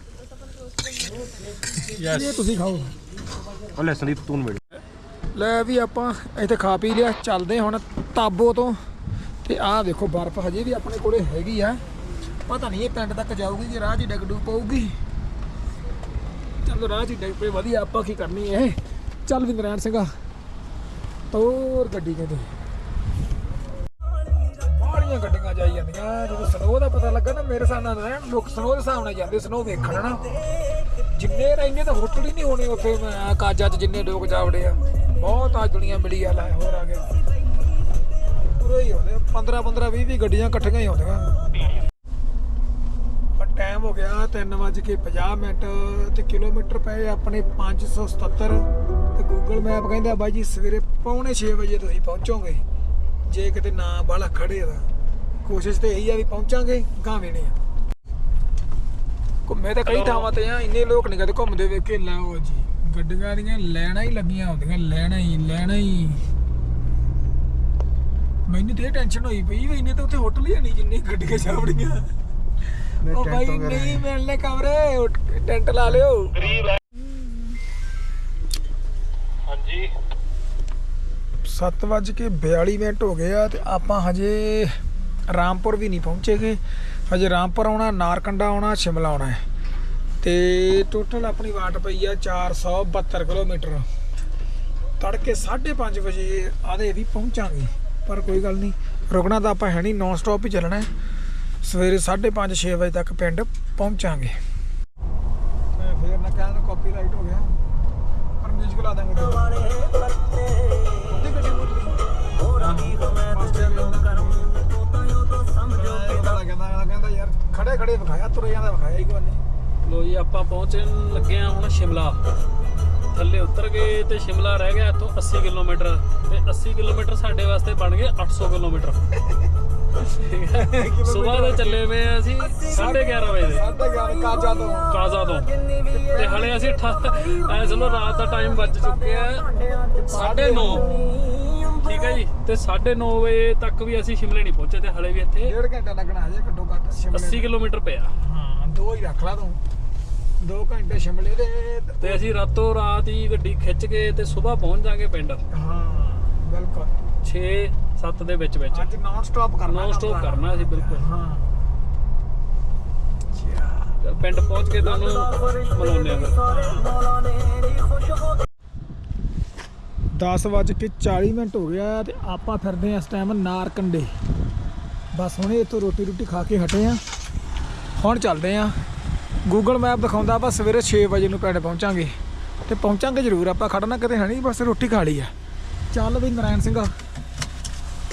ਯੈਸ ਇਹ ਤੁਸੀਂ ਖਾਓ। ਉਹ ਲੈ ਸੰਦੀਪ ਤੂੰ ਮਿਲ ਲੈ ਵੀ ਆਪਾਂ ਇੱਥੇ ਖਾ ਪੀ ਲਿਆ। ਚੱਲਦੇ ਹੁਣ ਤਾਬੋ ਤੋਂ। ਤੇ ਆਹ ਦੇਖੋ ਬਰਫ਼ ਹਜੇ ਵੀ ਆਪਣੇ ਕੋਲੇ ਹੈਗੀ ਆ। ਪਤਾ ਨਹੀਂ ਇਹ ਪਿੰਡ ਤੱਕ ਜਾਊਗੀ ਕਿ ਰਾਹ 'ਚ ਡਿੱਗ ਡੁੱਗ ਪਊਗੀ। ਚੱਲ ਰਾਹ 'ਚ ਡਿੱਗ ਪਏ, ਵਧੀਆ, ਆਪਾਂ ਕੀ ਕਰਨੀ ਇਹ? ਚੱਲ ਵੀ ਨਰਾਇਣ ਸਿੰਘਾ, ਤੋਰ ਗੱਡੀ ਕਹਿੰਦੇ ਬਾਹਲੀਆਂ ਗੱਡੀਆਂ ਜਾਈ ਜਾਂਦੀਆਂ, ਜਦੋਂ ਸਨੋ ਦਾ ਪਤਾ ਲੱਗਾ ਨਾ, ਮੇਰੇ ਹਿਸਾਬ ਨਾਲ ਰਹਿਣ, ਲੋਕ ਸਨੋ ਦੇ ਹਿਸਾਬ ਨਾਲ ਜਾਂਦੇ ਸਨੋ ਵੇਖਣ ਨਾ। ਜਿੰਨੇ ਰਹਿੰਦੇ ਤਾਂ ਹੋਟਲ ਹੀ ਨਹੀਂ ਹੋਣੇ ਉੱਥੇ ਮੈਂ ਕਾਜਾਂ 'ਚ ਜਿੰਨੇ ਲੋਕ ਜਾਵੜੇ ਆ। ਬਹੁਤ ਆ ਦੁਨੀਆ ਮਿਲੀ ਆ ਲੈ ਹੋਰ ਆ ਗਏ। ਪੂਰੇ ਹੀ ਆਉਂਦੇ 15 15 20 20 ਗੱਡੀਆਂ ਇਕੱਠੀਆਂ ਹੀ ਆਉਂਦੀਆਂ। ਗਿਆ 3:50 ਮਿੰਟ ਤੇ ਕਿਲੋਮੀਟਰ ਪਏ ਆਪਣੇ 577 ਤੇ ਗੂਗਲ ਮੈਪ ਕਹਿੰਦਾ ਬਾਈ ਜੀ ਸਵੇਰੇ ਪੌਣੇ 6 ਵਜੇ ਤੁਸੀਂ ਪਹੁੰਚੋਗੇ। ਜੇ ਕਿਤੇ ਨਾ ਬਾਲਾ ਖੜੇ ਦਾ ਕੋਸ਼ਿਸ਼ ਤੇ ਇਹੀ ਆ ਵੀ ਪਹੁੰਚਾਂਗੇ ਗਾਵੇਂ ਨੇ ਘੁੰਮੇ ਤਾਂ ਕਈ ਥਾਵਾਂ ਤੇ ਆ ਇੰਨੇ ਲੋਕ ਨਹੀਂ ਕਦੇ ਘੁੰਮਦੇ ਵੇਖੇ ਲਾਓ ਜੀ ਗੱਡੀਆਂ ਦੀਆਂ ਲੈਣਾ ਹੀ ਲੱਗੀਆਂ ਹੁੰਦੀਆਂ ਲੈਣਾ ਹੀ ਲੈਣਾ ਹੀ। ਮੈਨੂੰ ਤੇ ਟੈਨਸ਼ਨ ਹੋਈ ਪਈ ਵੀ ਇੰਨੇ ਤਾਂ ਉੱਥੇ ਹੋਟਲ ਹੀ ਨਹੀਂ ਜਿੰਨੇ ਗੱਡੀਆਂ ਛਾਵੜੀਆਂ ਉਹ ਭਾਈ ਨਹੀਂ ਮਿਲਨੇ ਕਮਰੇ ਟੈਂਟ ਲਾ ਲਿਓ। ਹਾਂਜੀ। 7:42 ਮਿੰਟ ਹੋ ਗਏ ਆ ਤੇ ਆਪਾਂ ਹਜੇ ਰਾਮਪੁਰ ਵੀ ਨਹੀਂ ਪਹੁੰਚੇਗੇ। ਹਜੇ ਰਾਮਪੁਰ ਆਉਣਾ ਨਾਰਕੰਡਾ ਆਉਣਾ ਸ਼ਿਮਲਾ ਆਉਣਾ ਹੈ। ਤੇ ਟੋਟਲ ਆਪਣੀ ਵਾਟ ਪਈ ਆ 472 ਕਿਲੋਮੀਟਰ। ਤੜਕੇ 5:30 ਵਜੇ ਆਦੇ ਵੀ ਪਹੁੰਚਾਂਗੇ ਪਰ ਕੋਈ ਗੱਲ ਨਹੀਂ। ਰੁਕਣਾ ਤਾਂ ਆਪਾਂ ਹੈ ਨਹੀਂ ਨੌਨ ਸਟਾਪ ਹੀ ਚੱਲਣਾ ਹੈ। ਸਵੇਰੇ 5:30 6 ਵਜੇ ਤੱਕ ਪਿੰਡ ਪਹੁੰਚਾਂਗੇ। ਮੈਂ ਫੇਰ ਨਾ ਕਹਿੰਦਾ ਕਾਪੀਰਾਈਟ ਹੋ ਗਿਆ। ਪਰ ਮਿਊਜ਼ਿਕ ਲਾ ਦਾਂਗੇ ਉਹਦੀ ਗੱਡੀ ਮੁੱਕ ਗਈ। ਕਹਿੰਦਾ ਕਹਿੰਦਾ ਯਾਰ ਖੜੇ ਖੜੇ ਵਿਖਾਇਆ ਤੁਰੇ ਜਾਂਦਾ ਵਿਖਾਇਆ ਹੀ ਕੋਈ ਨਹੀਂ। ਲੋ ਜੀ ਆਪਾਂ ਪਹੁੰਚਣ ਲੱਗੇ ਆ ਹੁਣ ਸ਼ਿਮਲਾ। ਥੱਲੇ ਉਤਰ ਗਏ ਤੇ ਸ਼ਿਮਲਾ ਰਹਿ ਗਿਆ ਇੱਥੋਂ 80 ਕਿਲੋਮੀਟਰ। ਤੇ 80 ਕਿਲੋਮੀਟਰ ਸਾਡੇ ਵਾਸਤੇ ਬਣ ਗਏ 800 ਕਿਲੋਮੀਟਰ। ਸਵੇਰ ਦੇ ਚੱਲੇ ਆ ਅਸੀਂ 11:30 ਵਜੇ ਦੇ। ਸਾਢੇ 11 ਕਾਜਾ ਤੋਂ। ਕਾਜ਼ਾ ਤੋਂ। ਤੇ ਹਲੇ ਅਸੀਂ ਐ ਸੁਣੋ ਰਾਤ ਦਾ ਟਾਈਮ ਵੱਜ ਚੁੱਕਿਆ। 9:30 ਠੀਕ ਹੈ ਜੀ ਤੇ 9:30 ਵਜੇ ਤੱਕ ਵੀ ਅਸੀਂ ਸ਼ਿਮਲੇ ਨਹੀਂ ਪਹੁੰਚੇ ਤੇ ਹਲੇ ਵੀ ਇੱਥੇ ਡੇਢ ਘੰਟਾ ਲੱਗਣਾ ਹਜੇ ਘੱਟੋ ਘੱਟ ਸ਼ਿਮਲੇ 80 ਕਿਲੋਮੀਟਰ ਪਿਆ। ਹਾਂ ਦੋ ਹੀ ਰੱਖ ਲਾ ਤੂੰ। 2 ਘੰਟੇ ਸ਼ਿਮਲੇ ਦੇ ਤੇ ਅਸੀਂ ਰਾਤੋਂ ਰਾਤ ਹੀ ਗੱਡੀ ਖਿੱਚ ਕੇ ਤੇ ਸਵੇਰ ਪਹੁੰਚ ਜਾਾਂਗੇ ਪਿੰਡ। ਹਾਂ ਬਿਲਕੁਲ। 6 7 ਦੇ ਵਿੱਚ ਵਿੱਚ। ਅੱਜ ਨਾਨ ਸਟਾਪ ਕਰਨਾ ਨੋ ਸਟਾਪ ਕਰਨਾ ਅਸੀਂ ਬਿਲਕੁਲ। ਹਾਂ। ਤੇ ਪਿੰਡ ਪਹੁੰਚ ਕੇ ਤੁਹਾਨੂੰ ਮਿਲਾਉਂਦੇ ਆ ਫਿਰ। 10 ਵੱਜ ਕੇ 40 ਮਿੰਟ ਹੋ ਗਿਆ ਤੇ ਆਪਾਂ ਫਿਰਦੇ ਆ ਇਸ ਟਾਈਮ ਨਾਰਕੰਡੇ। ਬਸ ਹੁਣੇ ਇੱਥੋਂ ਰੋਟੀ ਰੋਟੀ ਖਾ ਕੇ ਹਟੇ ਆ ਹੁਣ ਚੱਲਦੇ ਆ ਗੂਗਲ ਮੈਪ ਦਿਖਾਉਂਦਾ ਆਪਾਂ ਸਵੇਰੇ 6 ਵਜੇ ਨੂੰ ਪਿੰਡ ਪਹੁੰਚਾਂਗੇ। ਤੇ ਪਹੁੰਚਾਂਗੇ ਜ਼ਰੂਰ ਆਪਾਂ ਖੜਨਾ ਕਿਤੇ ਹੈ ਨਹੀਂ ਬਸ ਰੋਟੀ ਖਾ ਲਈ ਆ। ਚੱਲ ਵੀ ਨਰਾਇਣ ਸਿੰਘ।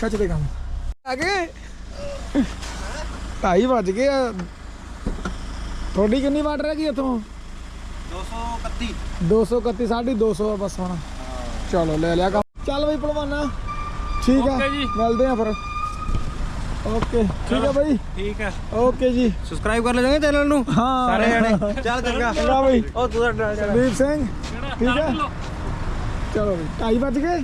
ਖਿੱਚ ਦੇ ਕੰਮ। ਆ ਗਏ? ਢਾਈ ਵੱਜ ਗਏ ਆ। ਤੁਹਾਡੀ ਕਿੰਨੀ ਵਾਟ ਰਹਿ ਗਈ ਇੱਥੋਂ? 231 231 ਸਾਢੇ 200 ਆ ਬਸ ਹੁਣ। ਚਲੋ ਲੈ ਲਿਆ ਕੰਮ। ਚੱਲ ਬਈ ਭਲਵਾਨਾ ਠੀਕ ਆ। ਮਿਲਦੇ ਆ ਫਿਰ। ਓਕੇ। ਠੀਕ ਆ ਬਈ। ਠੀਕ ਹੈ ਓਕੇ ਜੀ। ਸਬਸਕ੍ਰਾਈਬ ਕਰ ਲੈਣਗੇ ਚੈਨਲ ਨੂੰ? ਹਾਂ। ਸਾਰੇ ਜਣੇ। ਚੱਲ ਚੰਗਾ। ਚੰਗਾ ਬਈ। ਉਹ ਤੂੰ ਸਾਡਾ ਸੰਦੀਪ ਸਿੰਘ। ਠੀਕ ਆ? ਚਲੋ ਬਈ। ਢਾਈ ਵੱਜ ਗਏ?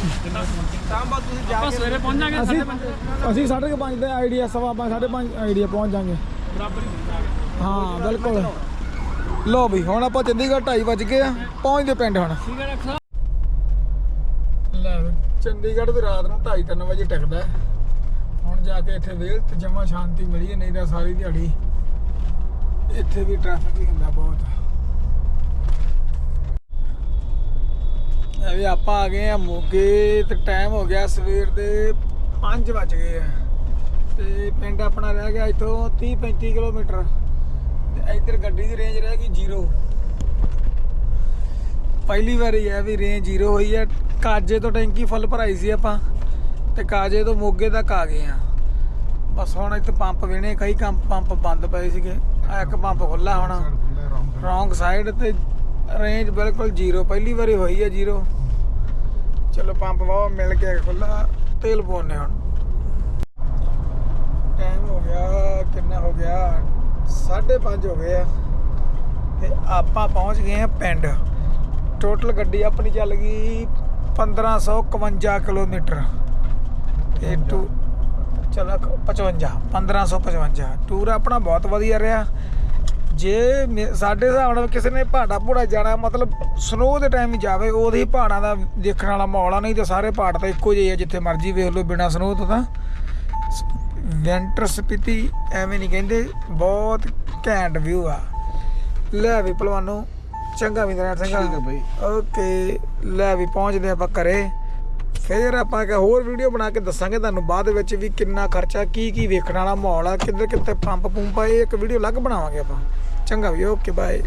ਸ਼ਾਮ ਬਾਅਦ ਤੁਸੀਂ ਜਾ ਆਪਾਂ ਸਵੇਰੇ ਪਹੁੰਚ ਜਾਾਂਗੇ ਅਸੀਂ 5:30 ਅਸੀਂ ਕੁ ਦੇ ਆਈਡੀਆ ਸਵਾ ਆਈਡੀਆ ਪਹੁੰਚ ਜਾਾਂਗੇ। ਬਰਾਬਰ ਹੀ ਹਾਂ ਬਿਲਕੁਲ। ਲੋ ਬਈ ਹੁਣ ਆਪਾਂ ਚੰਡੀਗੜ੍ਹ ਢਾਈ ਵੱਜ ਗਏ ਆ ਪਹੁੰਚਦੇ ਪਿੰਡ ਹੁਣ। ਠੀਕ ਹੈ ਡਾਕਟਰ ਸਾਹਿਬ ਲੈ ਵੀ ਚੰਡੀਗੜ੍ਹ ਤੇ ਰਾਤ ਨੂੰ 2:30 ਵਜੇ ਟਿਕਦਾ ਹੈ। ਹੁਣ ਜਾ ਕੇ ਇੱਥੇ ਵੇਲ ਤੇ ਜਮਾ ਸ਼ਾਂਤੀ ਮਿਲੀ ਹੈ, ਨਹੀਂ ਤਾਂ ਸਾਰੀ ਦਿਹਾੜੀ ਇੱਥੇ ਵੀ ਟ੍ਰੈਫਿਕ ਹੀ ਹੁੰਦਾ ਬਹੁਤ। ਵੀ ਆਪਾਂ ਆ ਗਏ ਆ ਮੋਗੇ ਤੇ ਟਾਈਮ ਹੋ ਗਿਆ ਸਵੇਰ ਦੇ 5 ਵਜ ਗਏ ਆ। ਤੇ ਪਿੰਡ ਆਪਣਾ ਰਹਿ ਗਿਆ ਇੱਥੋਂ 30 35 ਕਿਲੋਮੀਟਰ। ਤੇ ਇੱਧਰ ਗੱਡੀ ਦੀ ਰੇਂਜ ਰਹਿ ਗਈ ਜ਼ੀਰੋ ਪਹਿਲੀ ਵਾਰੀ ਹੈ ਵੀ ਰੇਂਜ ਜ਼ੀਰੋ ਹੋਈ ਹੈ ਕਾਜੇ ਤੋਂ ਟੈਂਕੀ ਫੁੱਲ ਭਰਾਈ ਸੀ ਆਪਾਂ। ਤੇ ਕਾਜੇ ਤੋਂ ਮੋਗੇ ਤੱਕ ਆ ਗਏ ਆ। ਬਸ ਹੁਣ ਇੱਥੇ ਪੰਪ ਵੇਣੇ ਕਈ ਕੰਮ ਪੰਪ ਬੰਦ ਪਏ ਸੀਗੇ। ਆ ਇੱਕ ਪੰਪ ਖੁੱਲਾ ਹੋਣਾ। ਰੋਂਗ ਸਾਈਡ ਤੇ ਰੇਂਜ ਬਿਲਕੁਲ ਜ਼ੀਰੋ ਪਹਿਲੀ ਵਾਰੀ ਹੋਈ ਹੈ ਜ਼ੀਰੋ। ਚਲੋ ਪੰਪ ਵਾਹ ਮਿਲ ਕੇ ਖੁੱਲਾ ਤੇਲ ਪਾਉਣੇ ਹੁਣ। ਟਾਈਮ ਹੋ ਗਿਆ ਕਿੰਨਾ ਹੋ ਗਿਆ? 5:30 ਹੋ ਗਏ ਆ। ਤੇ ਆਪਾਂ ਪਹੁੰਚ ਗਏ ਆ ਪਿੰਡ। ਟੋਟਲ ਗੱਡੀ ਆਪਣੀ ਚੱਲ ਗਈ 1551 ਕਿਲੋਮੀਟਰ। ਤੇ ਟੂ ਚਲੋ 55 1555 ਟੂਰ ਆਪਣਾ ਬਹੁਤ ਵਧੀਆ ਰਿਹਾ। ਜੇ ਸਾਡੇ ਹਿਸਾਬ ਨਾਲ ਕਿਸੇ ਨੇ ਪਹਾੜਾ ਪੂੜਾ ਜਾਣਾ ਮਤਲਬ ਸਨੋ ਦੇ ਟਾਈਮ ਹੀ ਜਾਵੇ ਉਹਦੇ ਪਹਾੜਾਂ ਦਾ ਦੇਖਣ ਵਾਲਾ ਮਾਹੌਲ ਆ ਨਹੀਂ ਤਾਂ ਸਾਰੇ ਪਹਾੜ ਤਾਂ ਇੱਕੋ ਜਿਹੇ ਆ ਜਿੱਥੇ ਮਰਜ਼ੀ ਵੇਖ ਲਓ ਬਿਨਾ ਸਨੋ ਤੋਂ ਤਾਂ। ਵੈਂਟਰ ਸਪੀਤੀ ਐਵੇਂ ਨਹੀਂ ਕਹਿੰਦੇ ਬਹੁਤ ਘੈਂਟ ਵਿਊ ਆ। ਲੈ ਵੀ ਭਲਵਾਨੋ ਚੰਗਾ ਠੀਕ ਆ ਬਈ। ਓਕੇ ਲੈ ਵੀ ਪਹੁੰਚਦੇ ਆਪਾਂ ਘਰੇ। ਫਿਰ ਆਪਾਂ ਕਿ ਹੋਰ ਵੀਡੀਓ ਬਣਾ ਕੇ ਦੱਸਾਂਗੇ ਤੁਹਾਨੂੰ ਬਾਅਦ ਵਿੱਚ ਵੀ ਕਿੰਨਾ ਖਰਚਾ ਕੀ ਕੀ ਵੇਖਣ ਵਾਲਾ ਮਾਹੌਲ ਆ ਕਿੱਧਰ ਕਿੱਥੇ ਪੰਪ ਪੁੰਪ ਇਹ ਇੱਕ ਵੀਡੀਓ ਅਲੱਗ ਬਣਾਵਾਂਗੇ ਆਪਾਂ। ਚੰਗਾ ਵੀ ਓਕੇ ਬਾਏ